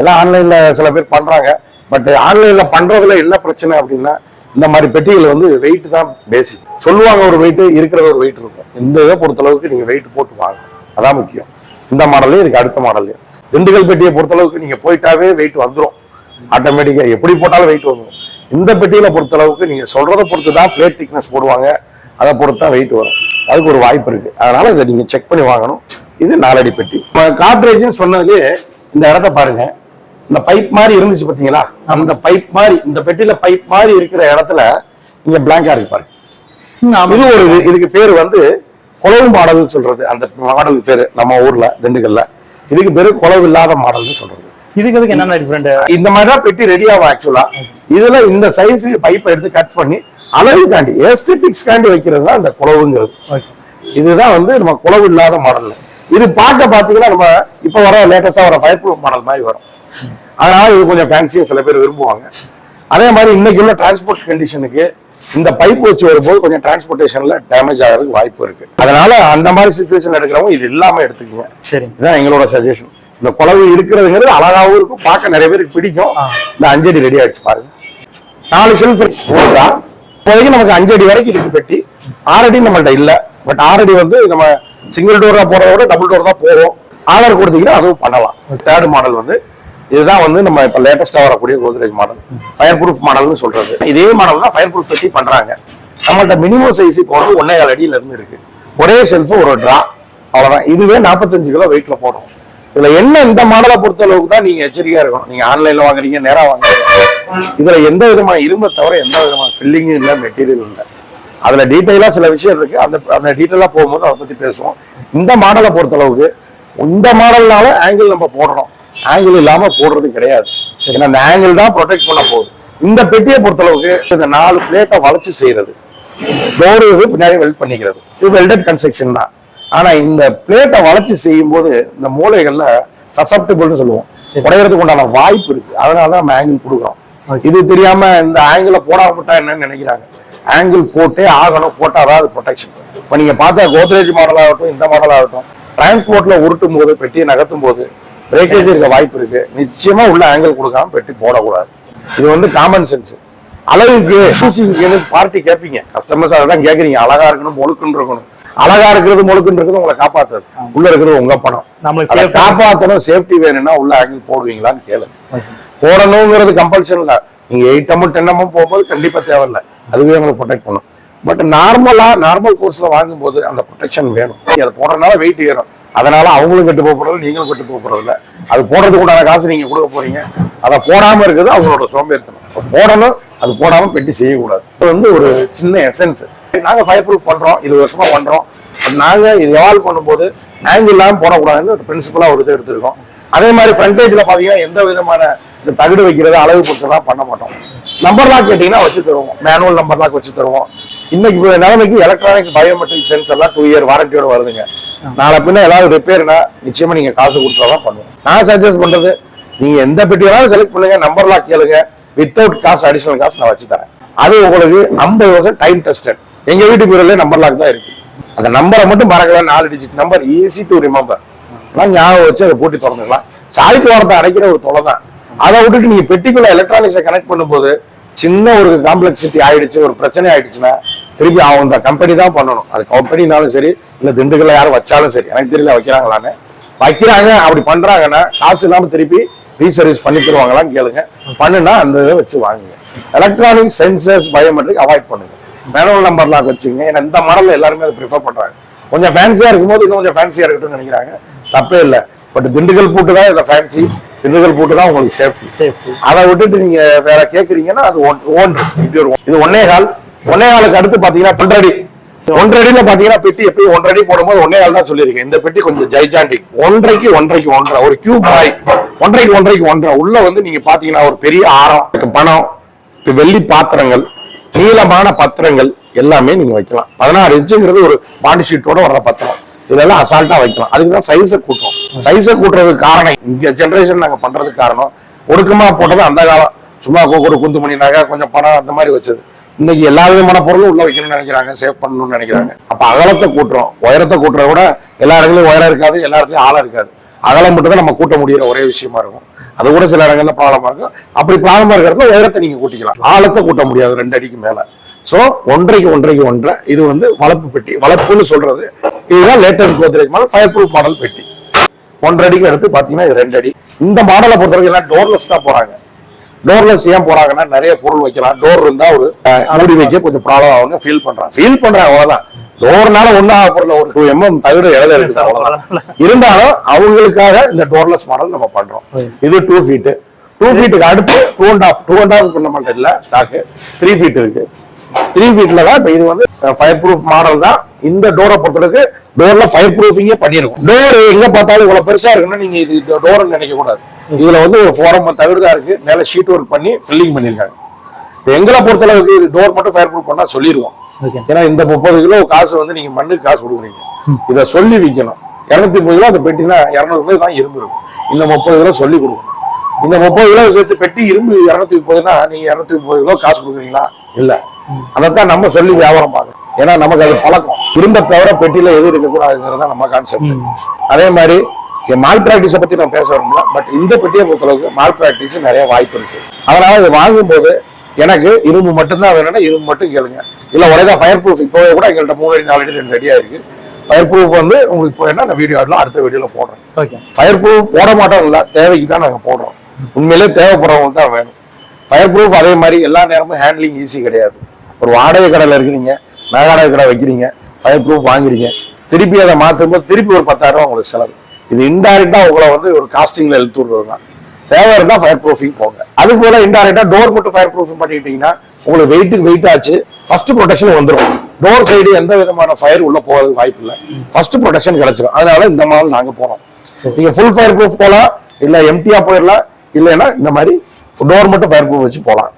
எல்லாம் ஆன்லைன்ல சில பேர் பண்றாங்க. பட் ஆன்லைன்ல பண்றதுல என்ன பிரச்சனை அப்படின்னா இந்த மாதிரி பெட்டிகள் வந்து வெயிட் தான் பேசிக் சொல்லுவாங்க ஒரு வெயிட் இருக்கிற ஒரு வெயிட் இருக்கும். இந்த இதை பொறுத்தளவுக்கு நீங்க வெயிட் போட்டு வாங்க. அதான் முக்கியம். இந்த மாடல்லையும் இதுக்கு அடுத்த மாடல்லையும் திண்டுக்கல் பெட்டியை பொறுத்தளவுக்கு நீங்க போயிட்டாவே வெயிட் வந்துடும் ஆட்டோமேட்டிக்கா எப்படி போட்டாலும் வெயிட் வந்துடும் இந்த பெட்டியில பொறுத்தளவுக்கு நீங்க சொல்றதை பொறுத்து தான் பிளேட் திக்னஸ் போடுவாங்க. அதை பொறுத்து தான் வெயிட் வரும். அதுக்கு ஒரு வாய்ப்பு இருக்கு. அதனால இதை நீங்க செக் பண்ணி வாங்கணும். இது நாலடி பெட்டி. காட்ரேஜ்னு சொன்னதுலயே இந்த இடத்த பாருங்க. இந்த பைப் மாதிரி இருந்துச்சு பாத்தீங்களா அந்த பைப் மாதிரி இந்த பெட்டியில பைப் மாதிரி இருக்கிற இடத்துல இங்க பிளாங்கா இருக்கு பாருங்க. இது ஒரு இது. இதுக்கு பேர் வந்து குளவு மாடல் சொல்றது. அந்த மாடலுக்கு பேரு நம்ம ஊர்ல திண்டுக்கல்ல. இதுக்கு பேரு குளவு இல்லாத மாடல்னு சொல்றது. இதுக்கு அதுக்கு என்னென்ன டிஃப்ரெண்ட் இந்த மாதிரி தான் பெட்டி ரெடி ஆகும் ஆக்சுவலா இதுல இந்த சைஸ் பைப்பை எடுத்து கட் பண்ணி அழகுக்காண்டி எஸ்தெட்டிக்ஸ் காண்டி வைக்கிறது தான் இந்த குளவுங்கிறது இதுதான் வந்து நம்ம குளவு இல்லாத மாடல். இது பார்க்க பாத்தீங்கன்னா நம்ம இப்ப வர லேட்டஸ்டா வர ஃபயர் ப்ரூஃப் மாடல் மாதிரி வரும். அதனால இது கொஞ்சம் ஃபேன்சியா சில பேர் விரும்புவாங்க. அதே மாதிரி இன்னைக்கு உள்ள டிரான்ஸ்போர்ட் கண்டிஷனுக்கு இந்த பைப் வச்சு வரும்போது கொஞ்சம் டிரான்ஸ்போர்ட்டேஷன்ல டேமேஜ் ஆகிறதுக்கு வாய்ப்பு இருக்கு. அதனால அந்த மாதிரி சுச்சுவேஷன் எடுக்கிறவங்க இது இல்லாம எடுத்துக்கோங்க. சரிங்க இதுதான் எங்களோட சஜஷன் இந்த குளவு இருக்கிறதுங்கிறது அழகாவும் இருக்கும். பார்க்க நிறைய பேருக்கு பிடிக்கும். இந்த அஞ்சடி ரெடி ஆயிடுச்சு பாருங்க. நாலு ஷெல்ஃப் போடுறா இப்போதைக்கு நமக்கு அஞ்சு அடி வரைக்கும் இருக்கு பெட்டி. ஆறடி நம்மள்ட்ட இல்ல. பட் ஆறடி வந்து நம்ம சிங்கிள் டோரா போறத விட டபுள் டோர் தான் போவோம் ஆர்டர் கொடுத்தீங்கன்னா அதுவும் பண்ணலாம். தேர்ட் மாடல் வந்து இதுதான் வந்து நம்ம இப்ப லேட்டஸ்டா வரக்கூடிய கோத்ரேஜ் மாடல் ஃபயர் ப்ரூஃப் மாடல்னு சொல்றது. இதே மாடல் தான் ஃபயர் ப்ரூஃப் பெட்டி பண்றாங்க. நம்மள்ட்ட மினிமம் சைஸ் இப்போ வந்து ஒன்னே கால் அடியில இருந்து இருக்கு. ஒரே செல்ஃபு ஒரு ட்ரா அவ்வளோதான் இதுவே 45 கிலோ வெயிட்ல போடுறோம் இதுல என்ன இந்த மாடலை பொறுத்த அளவுக்கு தான் நீங்க எச்சரிக்கையா இருக்கணும். நீங்க ஆன்லைன்ல வாங்குறீங்க நேரா வாங்குறீங்க. இதுல எந்த விதமான இரும்பை தவிர எந்த விதமான ஃபில்லிங்கும் இல்ல மெட்டீரியல் இல்ல. அதுல டீட்டெயிலா சில விஷயம் இருக்கு. அந்த அந்த டீட்டெயிலா போகும்போது அதை பத்தி பேசுவோம். இந்த மாடலை பொறுத்த அளவுக்கு இந்த மாடல்னால ஆங்கிள் நம்ம போடுறோம். ஆங்கிள் இல்லாம போடுறது கிடையாது. ஏன்னா அந்த ஆங்கிள் தான் ப்ரொடெக்ட் பண்ண போகுது. இந்த பெட்டியை பொறுத்த அளவுக்கு இந்த நாலு பிளேட்டை வளைச்சு செய்யறது. டோர் இது பின்னாடி வெல்ட் பண்ணிக்கிறது. இது வெல்டட் கன்ஸ்ட்ரக்ஷன் தான். ஆனா இந்த பிளேட்டை வளைச்சு செய்யும் போது இந்த மூளைகள்ல சசப்டிபிள்னு சொல்லுவோம். உடையறதுக்கு உண்டான வாய்ப்பு இருக்கு. அதனால தான் நம்ம ஆங்கிள் கொடுக்குறோம். இது தெரியாம இந்த ஆங்கிள போடாம விட்டா என்னன்னு நினைக்கிறாங்க. ஆங்கிள் போட்டே ஆகணும். போட்டாதான் அது ப்ரொடெக்ஷன் இப்ப நீங்க பார்த்தா கோத்ரேஜ் மாடல் ஆகட்டும் இந்த மாடல் ஆகட்டும் டிரான்ஸ்போர்ட்ல உருட்டும் போது பெட்டியை நகர்த்தும் போது பிரேக்கேஜ் இருக்க வாய்ப்பு இருக்கு. நிச்சயமா உள்ள ஆங்கிள் கொடுக்காம பெட்டி போடக்கூடாது. இது வந்து காமன் சென்ஸ் அழகுக்கு ஃபினிஷிங்க்கு பார்ட்டி கேட்பீங்க கஸ்டமர்ஸ் அதை தான் கேட்குறீங்க அழகா இருக்கணும் முழுக்குன்னு இருக்கணும். அழகா இருக்கிறது முழுக்குன்னு இருக்கிறது உங்களை காப்பாத்துறது உள்ள இருக்கிறது உங்க பணம். நம்மளுக்கு காப்பாத்தணும் சேஃப்டி வேணும்னா உள்ள ஆங்கிள் போடுவீங்களான்னு கேளு போடணுங்கிறது கம்பல்ஷன் இல்ல. நீங்க எயிட் எம்எம் டென் எம்எம் போகும்போது கண்டிப்பா தேவையில்ல. அதுவே உங்களுக்கு ப்ரொடெக்ட் பண்ணும். பட் நார்மலா நார்மல் கோர்ஸ்ல வாங்கும்போது அந்த ப்ரொடெக்ஷன் வேணும். நீங்க அதை போடுறதுனால வெயிட் ஏறும். அதனால அவங்களும் கெட்டு போக போறது நீங்களும் கெட்டு போக போறது இல்ல அது போடுறதுக்கு உண்டான காசு நீங்க கொடுக்க போறீங்க. அதை போடாம இருக்கிறது அவங்களோட சோம்பேறித்தனம். போடணும் அது போடாமல் பெட்டி செய்யக்கூடாது. இது வந்து ஒரு சின்ன எசன்ஸ் நாங்கள் ஃபயர் ப்ரூஃப் பண்ணுறோம் இது வருஷமா பண்ணுறோம் நாங்கள் இது எவால்வ் பண்ணும்போது ஆங்கிள் இல்லாமல் போடக்கூடாதுன்னு ஒரு ஒரு இது எடுத்திருக்கோம். அதே மாதிரி ஃப்ரண்டேஜில் பார்த்தீங்கன்னா எந்த விதமான இந்த தகடு வைக்கிறது அளவு பொறுத்தெல்லாம் பண்ண மாட்டோம். நம்பர் லாக் கேட்டிங்கன்னா வச்சு தருவோம். மேனுவல் நம்பர் லாக் வச்சு தருவோம். இன்னைக்கு நிலைமைக்கு எலக்ட்ரானிக்ஸ் பயோமெட்ரிக் சென்சர்லாம் டூ இயர் வாரண்டியோட வருதுங்க. நாளை பின்ன ஏதாவது ரிப்பேர்னா நிச்சயமா நீங்க காசு கொடுத்தா தான் பண்ணுவோம். நான் சஜஸ்ட் பண்றது நீங்க எந்த பெட்டி வேணாலும் செலக்ட் பண்ணுங்க நம்பர் லாக் கேளுங்க. வித்தவுட் காசு அடிஷனல் காசு நான் வச்சு தரேன். அது உங்களுக்கு ஐம்பது வருஷம் டைம் டெஸ்டட் எங்க வீட்டு பீரோல நம்பர் லாக் தான் இருக்கு. அந்த நம்பரை மட்டும் மறக்கல நாலு digit number easy to remember ஞாபகம் வச்சு அதை பூட்டி திறந்துக்கலாம் சாய்க்கு வாரத்தை அடைக்கிற ஒரு தொலை தான். அதை விட்டுட்டு நீங்க பெட்டிக்குள்ள எலக்ட்ரானிக்ஸை கனெக்ட் பண்ணும்போது சின்ன ஒரு காம்ப்ளெக்சிட்டி ஆயிடுச்சு ஒரு பிரச்சனை ஆயிடுச்சுன்னா திருப்பி அவங்க அந்த கம்பெனி தான் பண்ணணும். அது கம்பெனினாலும் சரி இல்ல திண்டுக்கல்ல யாரும் வச்சாலும் சரி. எனக்கு தெரியல வைக்கிறாங்களான்னு. வைக்கிறாங்க அப்படி பண்றாங்கன்னா காசு இல்லாம திருப்பி ரீசர்வீஸ் பண்ணி தருவாங்களான்னு கேளுங்க. பண்ணுனா அந்த இதை வச்சு வாங்குங்க. எலக்ட்ரானிக் சென்சர்ஸ் பயோமெட்ரிக் அவாய்ட் பண்ணுங்க. மேனுவல் நம்பர் லாக் வச்சுங்க. ஏன்னா இந்த மாடல் எல்லாருமே அதை ப்ரிஃபர் பண்றாங்க. கொஞ்சம் ஃபேன்சியா இருக்கும்போது இன்னும் கொஞ்சம் ஃபேன்சியா இருக்கட்டும்னு நினைக்கிறாங்க. தப்பே இல்லை. பட் திண்டுக்கல் பூட்டு தான் இதில் ஃபேன்சி திண்டுக்கல் பூட்டு தான் உங்களுக்கு சேஃப்டி சேஃப்டி அதை விட்டுட்டு நீங்க வேற கேக்குறீங்கன்னா அது ஓன் ஒரு இது ஒன்னே கால். ஒன்னே காலுக்கு அடுத்து பாத்தீங்கன்னா ஒன்றரை ஒன்றரை அடியில பாத்தீங்கன்னா பெட்டி எப்பயும் ஒன்றரை அடி போடும்போது ஒன்னே கால் தான் சொல்லியிருக்கேன். இந்த பெட்டி கொஞ்சம் ஜைஜாண்டிக் ஒன்றைக்கு ஒன்றைக்கு ஒன்றரை. ஒரு கியூப் பாய் ஒன்றைக்கு ஒன்றைக்கு ஒன்றரை. உள்ள வந்து நீங்க பாத்தீங்கன்னா ஒரு பெரிய ஆரம் பணம் வெள்ளி பாத்திரங்கள் நீளமான பத்திரங்கள் எல்லாமே நீங்க வைக்கலாம். பதினாறு இன்ச்சுங்கிறது ஒரு பாண்டி ஷீட்டோட வர்ற பத்திரம். இதெல்லாம் அசால்ட்டா வைக்கலாம். அதுக்கு தான் சைஸை கூட்டுறோம். சைஸை கூட்டுறதுக்கு காரணம் இந்த ஜென்ரேஷன் நாங்க பண்றதுக்கு காரணம் ஒடுக்கமா போட்டது அந்த காலம். சும்மா ஒரு குந்து நகை கொஞ்சம் பணம் அந்த மாதிரி வச்சது. இன்னைக்கு எல்லா விதமான பொருளும் உள்ள வைக்கணும்னு நினைக்கிறாங்க சேவ் பண்ணணும்னு நினைக்கிறாங்க. அப்ப அகலத்தை கூட்டுறோம். உயரத்தை கூட்டுறத விட எல்லா இடத்துலயும் உயரம் இருக்காது எல்லா இடத்துலயும் ஆழம் இருக்காது. அகலம் மட்டும் தான் நம்ம கூட்ட முடியிற ஒரே விஷயமா இருக்கும். அது கூட சில இடங்கள்ல ப்ராப்ளமா இருக்கும். அப்படி ப்ராப்ளமா இருக்கிறதுல உயரத்தை நீங்க கூட்டிக்கலாம். ஆழத்தை கூட்ட முடியாது ரெண்டு அடிக்கு மேல. சோ ஒன்றைக்கு ஒன்றைக்கு ஒன்றரை இது வந்து வளர்ப்பு பெட்டி. வளர்ப்புன்னு சொல்றது இதுதான் latest Godrej model fireproof model பெட்டி. ஒன்றரை அடிக்கு அடுத்து பாத்தீங்கன்னா இது ரெண்டு அடி. இந்த மாடலை பொறுத்தவரைக்கும் எல்லாம் டோர்லெஸ் தான் போறாங்க. டோர்லெஸ் ஏன் போறாங்கன்னா நிறைய பொருள் வைக்கலாம். டோர் இருந்தா ஒரு மூடி வைக்க கொஞ்சம் ப்ராப்ளம் ஆகுங்க ஃபீல் பண்றாங்க ஃபீல் பண்றாங்க அவ்வளவுதான். டோர்னால ஒன்னும் ஆக பொருள் ஒரு டூ எம்எம் தகுடு இடையில இருக்குது அவ்வளவுதான். இருந்தாலும் அவங்களுக்காக இந்த டோர்லெஸ் மாடல் நம்ம பண்றோம். இது டூ ஃபீட் டூ ஃபீட்டுக்கு அடுத்து two and off two and off பண்ண மாட்டேன் இல்ல ஸ்டாக்கு த்ரீ ஃபீட் இருக்கு. த்ரீ ஃபீட்ல தான் இப்ப இது வந்து ஃபயர் ப்ரூஃப் மாடல் தான். இந்த டோரை பொறுத்தளவுக்கு டோர்ல ஃபயர் ப்ரூஃபிங்கே பண்ணிருக்கும் டோர் எங்க பார்த்தாலும் இவ்வளவு பெருசா இருக்குன்னா நீங்க இது டோர்னு நினைக்க கூடாது. இதுல வந்து ஒரு ஃபோரம் தவிர தான் இருக்கு. மேல ஷீட் ஒர்க் பண்ணி ஃபில்லிங் பண்ணிருக்காங்க எங்களை பொறுத்தளவுக்கு டோர் மட்டும் ஃபயர் ப்ரூஃப் பண்ணா சொல்லிடுவோம் ஓகே ஏன்னா இந்த முப்பது கிலோ காசு வந்து நீங்க மண்ணுக்கு காசு கொடுக்குறீங்க. இதை சொல்லி விற்கணும் இரநூத்தி முப்பது கிலோ அந்த பெட்டினா இரநூறு கிலோ தான் இரும்பு இருக்கும். இந்த முப்பது கிலோ சொல்லி கொடுக்கணும். இந்த முப்பது கிலோ சேர்த்து பெட்டி இரும்பு இரநூத்தி முப்பதுனா நீங்க இரநூத்தி முப்பது கிலோ காசு கொடுக்குறீங்களா? இல்ல. அதைத்தான் நம்ம சொல்லி வியாபாரம் பார்க்கணும். ஏன்னா நமக்கு அது பழக்கம். இரும்ப தவிர பெட்டியில எது இருக்கக்கூடாதுங்கிறது நம்ம கான்செப்ட் அதே மாதிரி மால் பிராக்டிஸை பத்தி நான் பேச வரல பட் இந்த பெட்டியை பொறுத்தளவுக்கு மால் பிராக்டிஸ் நிறைய வாய்ப்பு இருக்கு. அதனால இது வாங்கும்போது எனக்கு இரும்பு மட்டும்தான் வேணும்னா இரும்பு மட்டும் கேளுங்க. இல்ல ஒரே தான் ஃபயர் ப்ரூஃப் இப்போவே கூட எங்கள்கிட்ட மூணு அடி நாலு அடி ரெண்டு ரெடியா இருக்கு ஃபயர் ப்ரூஃப் வந்து உங்களுக்கு இப்போ என்ன அந்த வீடியோ ஆடலாம் அடுத்த வீடியோல போடுறேன். ஓகே ஃபயர் ப்ரூஃப் போட மாட்டோம் இல்ல தேவைக்கு தான் நாங்க போடுறோம். உண்மையிலே தேவைப்படுறவங்களுக்கு தான் வேணும். ஃபயர் ப்ரூஃப் அதே மாதிரி எல்லா நேரமும் ஹேண்ட்லிங் ஈஸி கிடையாது. ஒரு வாடகை கடையில் இருக்கிறீங்க நகாடகை கடை வைக்கிறீங்க ஃபயர் ப்ரூஃப் வாங்குறீங்க. திருப்பி அதை மாற்றும் போது திருப்பி ஒரு பத்தாயிரம் ரூபாய் உங்களுக்கு செலவு. இது இன்டைரக்டா உங்களை வந்து ஒரு காஸ்டிங்ல எழுத்து விடுறது தான் தேவை இருந்தால் ஃபயர் ப்ரூஃபிங் போங்க. அதுக்கு போல இன்டைரக்டா டோர் மட்டும் ஃபயர் ப்ரூஃபிங் பண்ணிக்கிட்டீங்கன்னா உங்களுக்கு வெயிட்டுக்கு வெயிட் ஆச்சு ஃபர்ஸ்ட் ப்ரொடெக்ஷன் வந்துடும் டோர் சைடு எந்த விதமான ஃபயர் உள்ள போகிறதுக்கு வாய்ப்பு இல்லை. ஃபர்ஸ்ட் ப்ரொடெக்ஷன் கிடைச்சிடும் அதனால இந்த மாதிரி நாங்க போறோம். நீங்க ஃபுல் ஃபயர் ப்ரூஃப் போகலாம் இல்ல எம்டியா போயிடலாம் இல்லைன்னா இந்த மாதிரி டோர் மட்டும் ஃபயர் ப்ரூஃப் வச்சு போகலாம்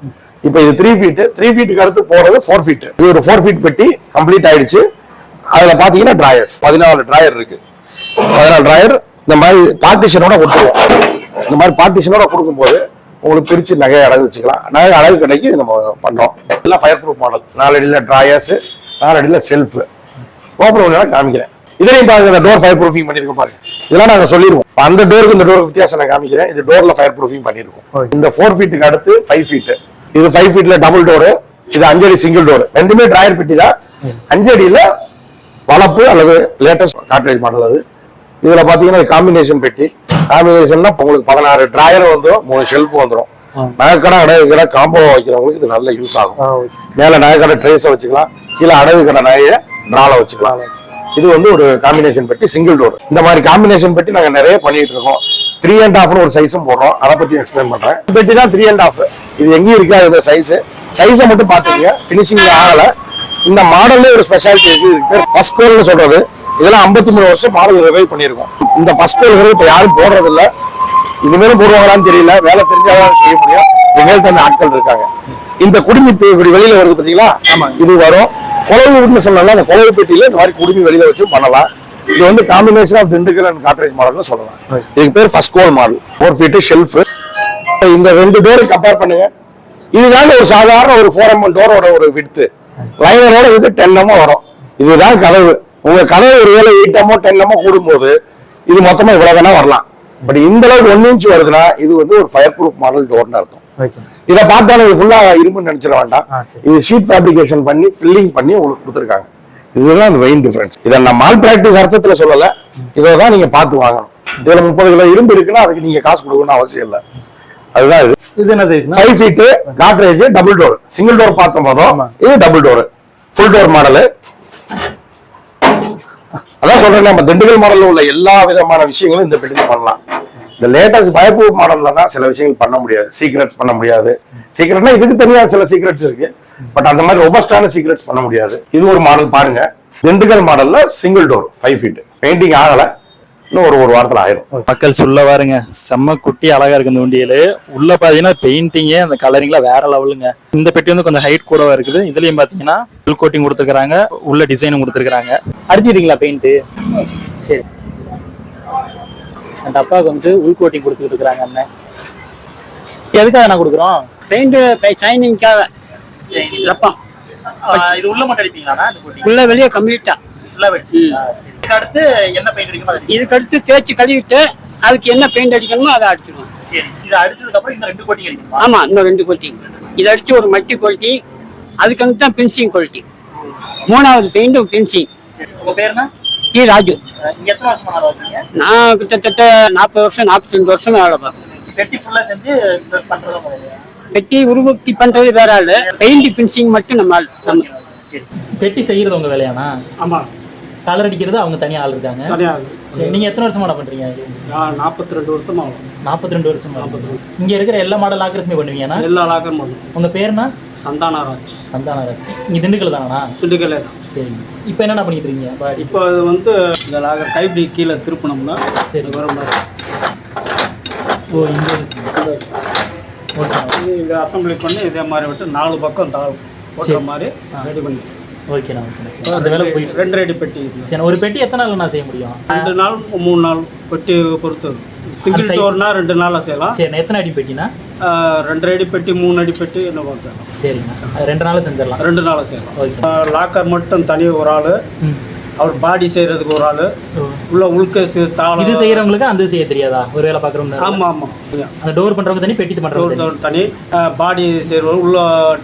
இப்போ இது த்ரீ ஃபீட்டு த்ரீ ஃபீட்டுக்கு அடுத்து போறது ஃபோர் ஃபீட்டு இது ஒரு ஃபோர் ஃபீட் பெட்டி கம்ப்ளீட் ஆயிடுச்சு. அதுல பாத்தீங்கன்னா டிராயர்ஸ் பதினாலு டிராயர் இருக்கு. பதினாலு டிராயர் இந்த மாதிரி பார்ட்டிஷனோட கொடுத்துருவோம். இந்த மாதிரி பார்ட்டிஷனோட கொடுக்கும்போது உங்களுக்கு பிரிச்சு நகை அடகு வச்சுக்கலாம். நகை அடகு கடைக்கு நம்ம பண்றோம். எல்லாம் ஃபயர் ப்ரூஃப் மாடல் நாலு அடியில் டிராயர்ஸ் நாலு அடியில் செல்ஃப் ஓப்பன் பண்ணி காமிக்கிறேன். இதுலையும் பாருங்க இந்த டோர் ஃபயர் ப்ரூஃபிங் பண்ணிருக்கோம் பாருங்க. இதெல்லாம் நாங்க சொல்லிடுவோம் அந்த டோருக்கு இந்த டோருக்கு வித்தியாசம் நான் காமிக்கிறேன். இது டோர்ல ஃபயர் ப்ரூஃபிங் பண்ணிருக்கோம் இந்த ஃபோர் ஃபீட்டுக்கு அடுத்து ஃபைவ் ஃபீட் இது ஃபைவ் ஃபீட்ல டபுள் டோரு இது அஞ்சடி சிங்கிள் டோர் ரெண்டுமே டிராயர் பெட்டி தான். அஞ்சடியில வளப்பு அல்லது லேட்டஸ்ட் காட்ரேஜ் மாடல் அது. இதுல பாத்தீங்கன்னா காம்பினேஷன் பெட்டி. காம்பினேஷன்னா உங்களுக்கு பதினாறு டிராயர் வந்துடும் மூணு ஷெல்ஃப் வந்துடும் நகைக்கடை அடகு கடை காம்போ வைக்கிறவங்களுக்கு இது நல்ல யூஸ் ஆகும். மேல நகைக்கடை ட்ரேஸை வச்சுக்கலாம் கீழே அடகு கடை நகையை டிரால வச்சுக்கலாம். இது வந்து ஒரு காம்பினேஷன் பெட்டி சிங்கிள் டோர் இந்த மாதிரி காம்பினேஷன் பெட்டி நாங்க நிறைய பண்ணிட்டு இருக்கோம். த்ரீ அண்ட் ஹாஃப்னு ஒரு சைஸும் போடுறோம். அதை பத்தி எக்ஸ்பிளைன் பண்றேன். பெட்டி தான் த்ரீ அண்ட் ஹாஃப் இது எங்கேயும் இருக்காது இந்த சைஸ் சைஸை மட்டும் பாத்துக்கங்க. பினிஷிங் ஆகல. இந்த மாடல்ல ஒரு ஸ்பெஷாலிட்டி இருக்கு. ஃபர்ஸ்ட் கோல்னு சொல்றது. இதெல்லாம் 53 மூணு வருஷம் மாடல் ரிவைவ் பண்ணியிருக்கோம். இந்த ஃபர்ஸ்ட் கோல் இப்ப யாரும் போடுறது இல்ல இனிமேலும் போடுவாங்களான்னு தெரியல. வேலை தெரிஞ்சாதான் செய்ய முடியும். எங்கேயும் தந்த ஆட்கள் இருக்காங்க. இந்த குடுமி இப்ப இப்படி வெளியில வருது பாத்தீங்களா? இது வரும். குழவு வீட்டுன்னு சொல்லலாம் அந்த குழவு பெட்டியில இந்த மாதிரி குடுமி வெளியில வச்சு பண்ணலாம். இது வந்து combination of Dindigul and Godrej மாடல்னு சொல்லலாம். இதுக்கு பேர் first goal model four feet shelf இந்த ரெண்டு டோரை கம்பேர் பண்ணுங்க. இதுதாங்க ஒரு சாதாரண ஒரு ஃபோர் எம்எல் டோரோட ஒரு விடுத்து லைனரோட இது டென் எம்மோ வரும். இதுதான் கதவு. உங்க கதவு ஒருவேளை எயிட் எம்மோ டென் எம்மோ கூடும்போது இது மொத்தமா இவ்வளவு வேணா வரலாம். பட் இந்த அளவுக்கு ஒன் இன்ச் வருதுன்னா இது வந்து ஒரு ஃபயர் ப்ரூஃப் மாடல் டோர்னு அர்த்தம். இதை பார்த்தாலும் இது ஃபுல்லா இரும்புன்னு நினைச்சிட வேண்டாம். இது ஷீட் ஃபேப்ரிகேஷன் பண்ணி ஃபில்லிங் பண்ணி உங்களுக்கு கொடுத்துருக்காங்க. இதுதான் அந்த மெயின் டிஃபரன்ஸ் இதை நான் மால் பிராக்டிஸ் அர்த்தத்துல சொல்லல. இதை தான் நீங்க பார்த்து வாங்கணும். இதுல முப்பது கிலோ இரும்பு இருக்குன்னா அதுக்கு நீங்க காசு கொடுக்கணும்னு அவசியம் இல்லை. அதுதான் இது. இது என்ன size five feet Godrej double door single door பார்த்த போதும். இது double door full door model அதான் சொல்றேன் நம்ம திண்டுக்கல் மாடல்ல உள்ள எல்லா விதமான விஷயங்களும் இந்த பெட்டில பண்ணலாம். இந்த லேட்டஸ்ட் ஃபயர் ப்ரூஃப் மாடல்ல தான் சில விஷயங்கள் பண்ண முடியாது. சீக்ரெட்ஸ் பண்ண முடியாது. சீக்ரெட்னா இதுக்கு தனியா சில சீக்ரெட்ஸ் இருக்கு. பட் அந்த மாதிரி ரொபஸ்டான சீக்ரெட்ஸ் பண்ண முடியாது. இது ஒரு மாடல் பாருங்க. திண்டுக்கல் மாடல்ல single door five feet painting ஆகல. இன்னும் ஒரு ஒரு வாரத்துல ஆயிரும். மக்கள் சொல்ல பாருங்க செம்ம குட்டி அழகா இருக்கு இந்த வண்டியில உள்ள பாத்தீங்கன்னா பெயிண்டிங்கே அந்த கலரிங்ல வேற லெவலுங்க இந்த பெட்டி வந்து கொஞ்சம் ஹைட் கூடவா இருக்குது. இதுலயும் பாத்தீங்கன்னா ஃபுல் கோட்டிங் கொடுத்துருக்காங்க உள்ள டிசைனும் கொடுத்துருக்காங்க அடிச்சிட்டீங்களா பெயிண்ட் சரி. அந்த அப்பாவுக்கு வந்து உள் கோட்டிங் கொடுத்துட்டு இருக்காங்க அண்ணன் எதுக்காக நான் கொடுக்குறோம்? பெயிண்ட் லப்பம் இது உள்ள மட்டும் அடிப்பீங்களா உள்ள வெளியே கம்ப்ளீட்டா ஃபுல்லா வச்சு. இதுக்கு அடுத்து என்ன பெயிண்ட் அடிக்குமோ அது இதுக்கு அடுத்து தேய்ச்சி கழுவிட்டு அதுக்கு என்ன பெயிண்ட் அடிக்கணுமோ அதை அடிச்சிடுவோம். சரி. இது அடிச்சதுக்கு அப்புறம் இந்த ரெண்டு கோட்டிங் அடிக்குமா ஆமா இன்னும் ரெண்டு குவாலிட்டி இதை அடிச்சு ஒரு மல்டி குவாலிட்டி அதுக்கு வந்து தான் பின்சிங் குவாலிட்டி மூணாவது பெயிண்டும் பின்சிங் சரி. உங்க பேருனா டி ராஜு. நீங்க எத்தனை வருஷமா வேலை இருக்கீங்க நான் கிட்டத்தட்ட நாற்பது வருஷம் நாற்பத்தி ரெண்டு வருஷம் வேலை பெட்டி ஃபுல்லா செஞ்சு பெட்டி உருவத்தி பண்றது வேற ஆளு. பெயிண்ட் பின்சிங் மட்டும் நம்ம ஆள். நம்ம சரி. பெட்டி செய்யறது உங்க வேலையானா? ஆமா. கலர் அடிக்கிறது அவங்க தனியா ஆள் இருக்காங்க. சரி நீங்க எத்தனை வருஷமா பண்றீங்க? நான் நாற்பத்தி ரெண்டு வருஷமா ஆகும் நாற்பத்தி ரெண்டு வருஷமா இங்க இருக்கிற எல்லா மாடல் ஆக்கிரஸ்மே பண்ணுவீங்கன்னா எல்லா லாக்கரும் பண்ணும் உங்க பேருனா சந்தானராஜ். சந்தானராஜ். இங்க திண்டுக்கல் தானா திண்டுக்கல்லே தான். சரி. இப்போ என்னென்ன பண்ணிட்டு இருக்கீங்க? இப்போ இது வந்து இந்த லாகர் கைப்பிடி கீழே திருப்பினோம்னா சரி. வர மாதிரி ஓ இங்க ஓகே. இது அசம்பிளி பண்ணி இதே மாதிரி விட்டு நாலு பக்கம் தாழ் போட்டுற மாதிரி ரெடி பண்ணி. ஓகேண்ணா ஓகேண்ணா அந்த வேலை போயிட்டு ரெண்டு ரெடி பெட்டி. சரி ஒரு பெட்டி எத்தனை நாள் நான் செய்ய முடியும்? ரெண்டு நாள் மூணு நாள் பெட்டி பொறுத்து. சிங்கிள்? டோர்னா ரெண்டு நாளில் செய்யலாம். சரி எத்தனை அடி பெட்டினா? ஆஹ் ரெண்டு அடி பெட்டி மூணு அடி பெட்டி என்ன செய்யலாம். சரிங்கண்ணா அது ரெண்டு நாள் செஞ்சிடலாம். ரெண்டு நாளில் செய்யலாம். ஓகே லாக்கர் மட்டும் தனி ஒரு ஆள். அவர் பாடி செய்கிறதுக்கு ஒரு ஆள். உள்ள உள்கேஸு தாளம். இது செய்யறவங்களுக்கு அந்த செய்ய தெரியாதா? ஒரு வேலை பார்க்குறவங்க ஆமாம் ஆமாம் அந்த டோர் பண்றவங்க தனி பெட்டி பண்றவங்க தனி. பாடி செய்கிறவர் உள்ள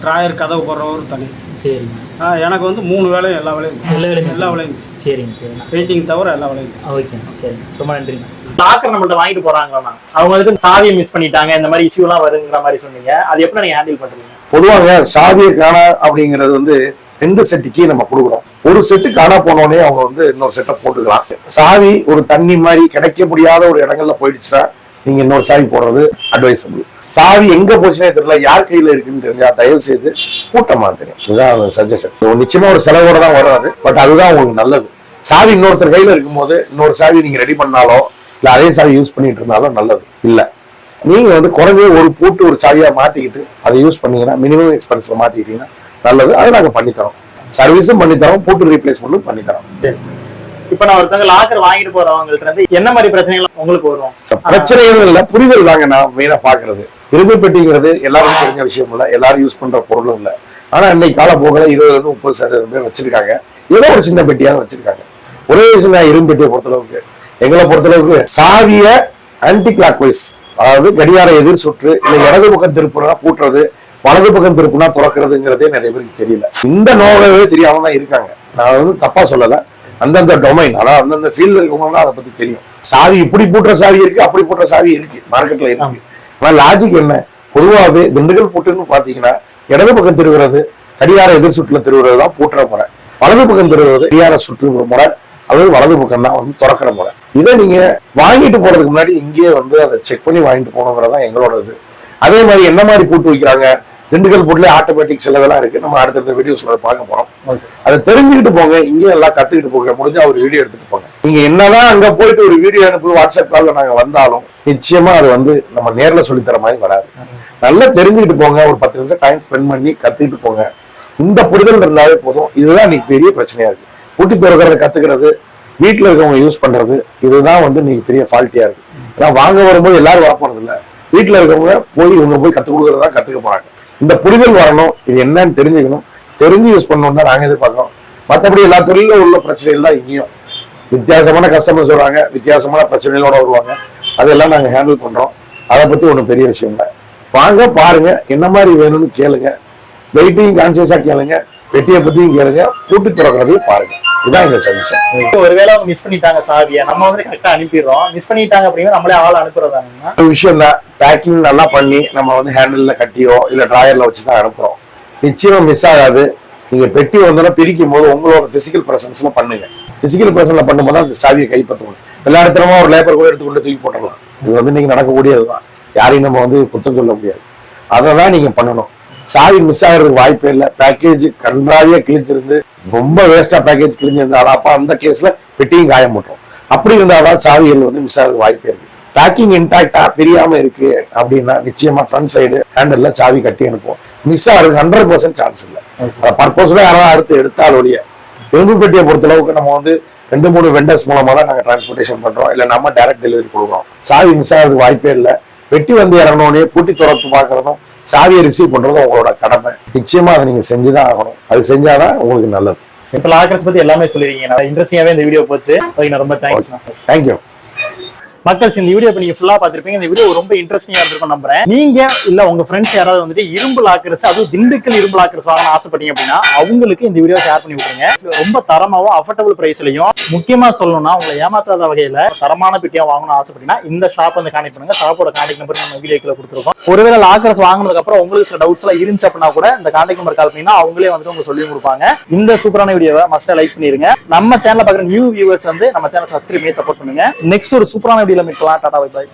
ட்ராயர் கதவு போடுறவர் தனி. சரிங்க. எனக்கு வந்து மூணு வேலையும் எல்லா வேலையும். எல்லா வேலையுமே எல்லா வேலையும். சரிங்க சரிண்ணா பெயிண்டிங் தவிர எல்லா வேலையும். ஓகேண்ணா சரி ரொம்ப நன்றிண்ணா லாக்கர் நம்மள்ட்ட வாங்கிட்டு போறாங்கண்ணா அவங்க வந்துட்டு சாவியை மிஸ் பண்ணிட்டாங்க இந்த மாதிரி இஷ்யூலாம் வருங்கிற மாதிரி சொன்னீங்க. அது எப்படி நீங்க ஹேண்டில் பண்றீங்க? பொதுவாக சாவியை காண அப்படிங்கிறது வந்து ரெண்டு செட்டு கீ நம்ம கொடுக்குறோம். ஒரு செட்டு காண போனோடனே அவங்க வந்து இன்னொரு செட்டை போட்டுக்கலாம். சாவி ஒரு தண்ணி மாதிரி கிடைக்க முடியாத ஒரு இடங்கள்ல போயிடுச்சுன்னா நீங்க இன்னொரு சாவி போடுறது அட்வைசபிள் சாவி எங்க போச்சுனே தெரியல. யார் கையில இருக்குன்னு தெரிஞ்சா தயவு செய்து கூட்டமா தெரியும் இதுதான் சஜஷன் நிச்சயமா ஒரு செலவோட தான் வரும் அது. பட் அதுதான் உங்களுக்கு நல்லது. சாவி இன்னொருத்தர் கையில இருக்கும்போது இன்னொரு சாவி நீங்க ரெடி பண்ணாலோ இல்ல அதே சாவி யூஸ் பண்ணிட்டு இருந்தாலும் நல்லது. இல்ல. நீங்க வந்து குறைஞ்ச ஒரு பூட்டு ஒரு சாவியா மாத்திக்கிட்டு அதை யூஸ் பண்ணீங்கன்னா மினிமம் எக்ஸ்பென்ஸ்ல மாத்திக்கிட்டீங்கன்னா நல்லது. அதை நாங்க பண்ணித்தரோம். சர்வீஸும் பண்ணித்தரோம். பூட்டு ரீப்ளேஸ்மெண்ட்டும் பண்ணித்தரோம். இப்போ நான் ஒருத்தவங்க லாக்கர் வாங்கிட்டு போறவங்கள்ட்ட இருந்து என்ன மாதிரி பிரச்சனைகள் உங்களுக்கு வரும்? பிரச்சனைகள் இல்ல. புரிதல் தாங்க நான் மெயினா பாக்குறது இரும்பு பெட்டிங்கிறது எல்லாருக்கும் தெரிஞ்ச விஷயம் இல்லை. எல்லாரும் யூஸ் பண்ற பொருளும் இல்லை. ஆனா இன்னைக்கு கால போகல இருபது முப்பது சதவீதம் பேர் வச்சிருக்காங்க. ஏதோ ஒரு சின்ன பெட்டியாக வச்சிருக்காங்க. ஒரே சின்ன இரும்பு பெட்டியை பொறுத்தளவுக்கு. எங்களை பொறுத்தளவுக்கு சாவிய ஆன்டி கிளாக் வைஸ் அதாவது கடிகார எதிர் சுற்று இல்லை இடது பக்கம் திருப்புனா பூட்டுறது வலது பக்கம் திருப்புனா திறக்கிறதுங்கிறதே நிறைய பேருக்கு தெரியல. இந்த நோகவே தெரியாம தான் இருக்காங்க. நான் வந்து தப்பா சொல்லலை. அந்தந்த டொமைன் அதாவது அந்தந்த ஃபீல்டு இருக்கவங்க தான் அதை பத்தி தெரியும். சாவி இப்படி பூட்டுற சாவி இருக்கு அப்படி பூட்டுற சாவி இருக்கு. மார்க்கெட்ல இருக்கு. ஆனால் லாஜிக் என்ன? பொதுவாகவே திண்டுக்கல் பூட்டுன்னு பார்த்தீங்கன்னா இடது பக்கம் திருவுறது கடிகார எதிர் சுற்றுல திருவுறது தான் பூட்டுற முறை. வலது பக்கம் திருவுறது கடிகார சுற்று முறை அதாவது வலது பக்கம் தான் வந்து திறக்கிற முறை. இதை நீங்க வாங்கிட்டு போறதுக்கு முன்னாடி இங்கேயே வந்து அதை செக் பண்ணி வாங்கிட்டு போகணுங்கிறதான் எங்களோட இது அதே மாதிரி என்ன மாதிரி பூட்டு வைக்கிறாங்க? திண்டுக்கல் பூட்லயே ஆட்டோமேட்டிக் சிலதெல்லாம் இருக்கு. நம்ம அடுத்தடுத்த வீடியோஸ் பார்க்க போறோம். அதை தெரிஞ்சுக்கிட்டு போங்க. இங்கே எல்லாம் கத்துக்கிட்டு போங்க. முடிஞ்சா ஒரு வீடியோ எடுத்துட்டு போங்க. நீங்க என்னதான் அங்க போயிட்டு ஒரு வீடியோ அனுப்பி வாட்ஸ்அப் கால்ல நாங்க வந்தாலும் நிச்சயமா அது வந்து நம்ம நேர்ல சொல்லித் தர மாதிரி வராது. நல்லா தெரிஞ்சுக்கிட்டு போங்க. ஒரு பத்து நிமிஷம் டைம் ஸ்பெண்ட் பண்ணி கத்துக்கிட்டு போங்க. இந்த புரிதல் இருந்தாலே போதும். இதுதான் இன்னைக்கு பெரிய பிரச்சனையா இருக்கு. பூட்டி திறக்கிறத கத்துக்கிறது வீட்டுல இருக்கவங்க யூஸ் பண்றது இதுதான் வந்து இன்னைக்கு பெரிய ஃபால்ட்டியா இருக்கு. ஏன்னா வாங்க வரும்போது எல்லாரும் வரப்போறது இல்லை வீட்டுல இருக்கவங்க போய் இவங்க போய் கத்துக் கொடுக்கறதா கத்துக்க போறாங்க. இந்த புரிதல் வரணும் இது என்னன்னு தெரிஞ்சுக்கணும். தெரிஞ்சு யூஸ் பண்ணணும் தான் நாங்க எதிர்பார்க்குறோம். மற்றபடி எல்லா தொழிலும் உள்ள பிரச்சனைகள் தான் இங்கேயும். வித்தியாசமான கஸ்டமர்ஸ் வருவாங்க வித்தியாசமான பிரச்சனைகளோட வருவாங்க. அதெல்லாம் நாங்க ஹேண்டில் பண்றோம். அதை பத்தி ஒன்றும் பெரிய விஷயம் இல்லை. வாங்க பாருங்க என்ன மாதிரி வேணும்னு கேளுங்க. வெயிட்டையும் கான்சியஸா கேளுங்க. வெட்டியை பத்தியும் கேளுங்க. கூட்டு திறக்கிறதையும் பாருங்க. இதான் சஜஷன் இப்போ ஒருவேளை அவங்க மிஸ் பண்ணிட்டாங்க சாவியை நம்ம வந்து கரெக்டா அனுப்பிடுறோம். மிஸ் பண்ணிட்டாங்க அப்படின்னா நம்மளே ஆள் அனுப்புறதாங்கன்னா ஒரு விஷயம் தான். பேக்கிங் நல்லா பண்ணி நம்ம வந்து ஹேண்டில்ல கட்டியோ இல்ல டிராயர்ல வச்சு தான் அனுப்புறோம். நிச்சயமா மிஸ் ஆகாது. நீங்க பெட்டி வந்தோன்னா பிரிக்கும் போது உங்களோட பிசிக்கல் பிரசன்ஸ்ல பண்ணுங்க. பிசிக்கல் பிரசன்ஸ்ல பண்ணும்போது அந்த சாவியை கைப்பற்றணும் எல்லா இடத்துலமா ஒரு லேபர் கூட எடுத்துக்கொண்டு தூக்கி போட்டுடலாம். இது வந்து நீங்க நடக்கக்கூடியதுதான். யாரையும் நம்ம வந்து குற்றம் சொல்ல முடியாது. அதை தான் நீங்க பண்ணணும். சாவி மிஸ் ஆகிறதுக்கு வாய்ப்பே இல்லை. பேக்கேஜ் கன்றாவியா கிழிச்சிருந்து ரொம்ப வேஸ்டா பேக்கேஜ் கிழிஞ்சிருந்தாலும் அப்ப அந்த கேஸ்ல பெட்டியும் காயம் போட்டுரும். அப்படி இருந்தாதான் சாவிகள் வந்து மிஸ் ஆகிறதுக்கு வாய்ப்பே இருக்கு. பேக்கிங் இன்டாக்டா பிரியாம இருக்கு அப்படின்னா நிச்சயமா ஃப்ரண்ட் சைடு ஹேண்டில்ல சாவி கட்டி அனுப்புவோம். மிஸ் ஆகிறதுக்கு ஹண்ட்ரட் பர்சன்ட் சான்ஸ் இல்லை. அதை பர்பஸ்ல யாராவது அடுத்து எடுத்தால் ஒழிய இரும்பு பெட்டியை பொறுத்த அளவுக்கு நம்ம வந்து ரெண்டு மூணு வெண்டர்ஸ் மூலமா தான் நாங்க டிரான்ஸ்போர்ட்டேஷன் பண்றோம். இல்ல நம்ம டைரக்ட் டெலிவரி கொடுக்குறோம். சாவி மிஸ் ஆகிறதுக்கு வாய்ப்பே இல்லை. பெட்டி வந்து இறங்கினோடனே பூட்டி துறத்து பார்க்கறதும் சாவியை ரிசீவ் பண்றதும் உங்களோட கடமை. நிச்சயமா அதை நீங்க செஞ்சுதான் ஆகணும். அது செஞ்சாதான் உங்களுக்கு நல்லது. இப்போ லாக்கர்ஸ் பத்தி எல்லாமே சொல்லிருக்கீங்க. நல்லா இன்ட்ரெஸ்டிங்காவே இந்த வீடியோ போச்சு. ஓகே ரொம்ப தேங்க்ஸ் தேங்க்யூ மக்கள்ஸ் இந்த வீடியோ நீங்க ஃபுல்லா பாத்திருப்பீங்க இந்த வீடியோ ரொம்ப இன்ட்ரெஸ்டிங்கா இருந்திருக்கும் நம்புறேன். நீங்க இல்ல உங்க ஃப்ரெண்ட்ஸ் யாராவது வந்துட்டு இரும்பு லாக்கர்ஸ் அதுவும் திண்டுக்கல் இரும்பு லாக்கர்ஸ் வாங்கணும் ஆசைப்பட்டீங்க அப்படின்னா அவங்களுக்கு இந்த வீடியோ ஷேர் பண்ணி விட்டுருங்க. ரொம்ப தரமாவும் அஃபோர்டபுள் பிரைஸ்லயும் முக்கியமா சொல்லணும்னா உங்களை ஏமாத்தாத வகையில தரமான பெட்டியா வாங்கணும் ஆசைப்பட்டீங்கன்னா இந்த ஷாப் வந்து கான்டெக்ட் பண்ணுங்க. ஷாப்போட கான்டெக்ட் நம்பர் நம்ம வீடியோக்குள்ள கொடுத்துருக்கோம். ஒருவேளை லாக்கர்ஸ் வாங்கினதுக்கு அப்புறம் உங்களுக்கு சில டவுட்ஸ் எல்லாம் இருந்துச்சு அப்படின்னா கூட இந்த கான்டெக்ட் நம்பர் கால் பண்ணீங்கன்னா அவங்களே வந்துட்டு உங்களுக்கு சொல்லி கொடுப்பாங்க. இந்த சூப்பரான வீடியோவை மஸ்டா லைக் பண்ணிருங்க. நம்ம சேனல் பாக்குற நியூ வியூவர்ஸ் வந்து நம்ம சேனல் சப்ஸ்கிரைப் பண்ணி சப்போர்ட் பண்ணுங்க. நெக்ஸ்ட் ஒரு சூப்பரான Willem Plata, tal, isso aí.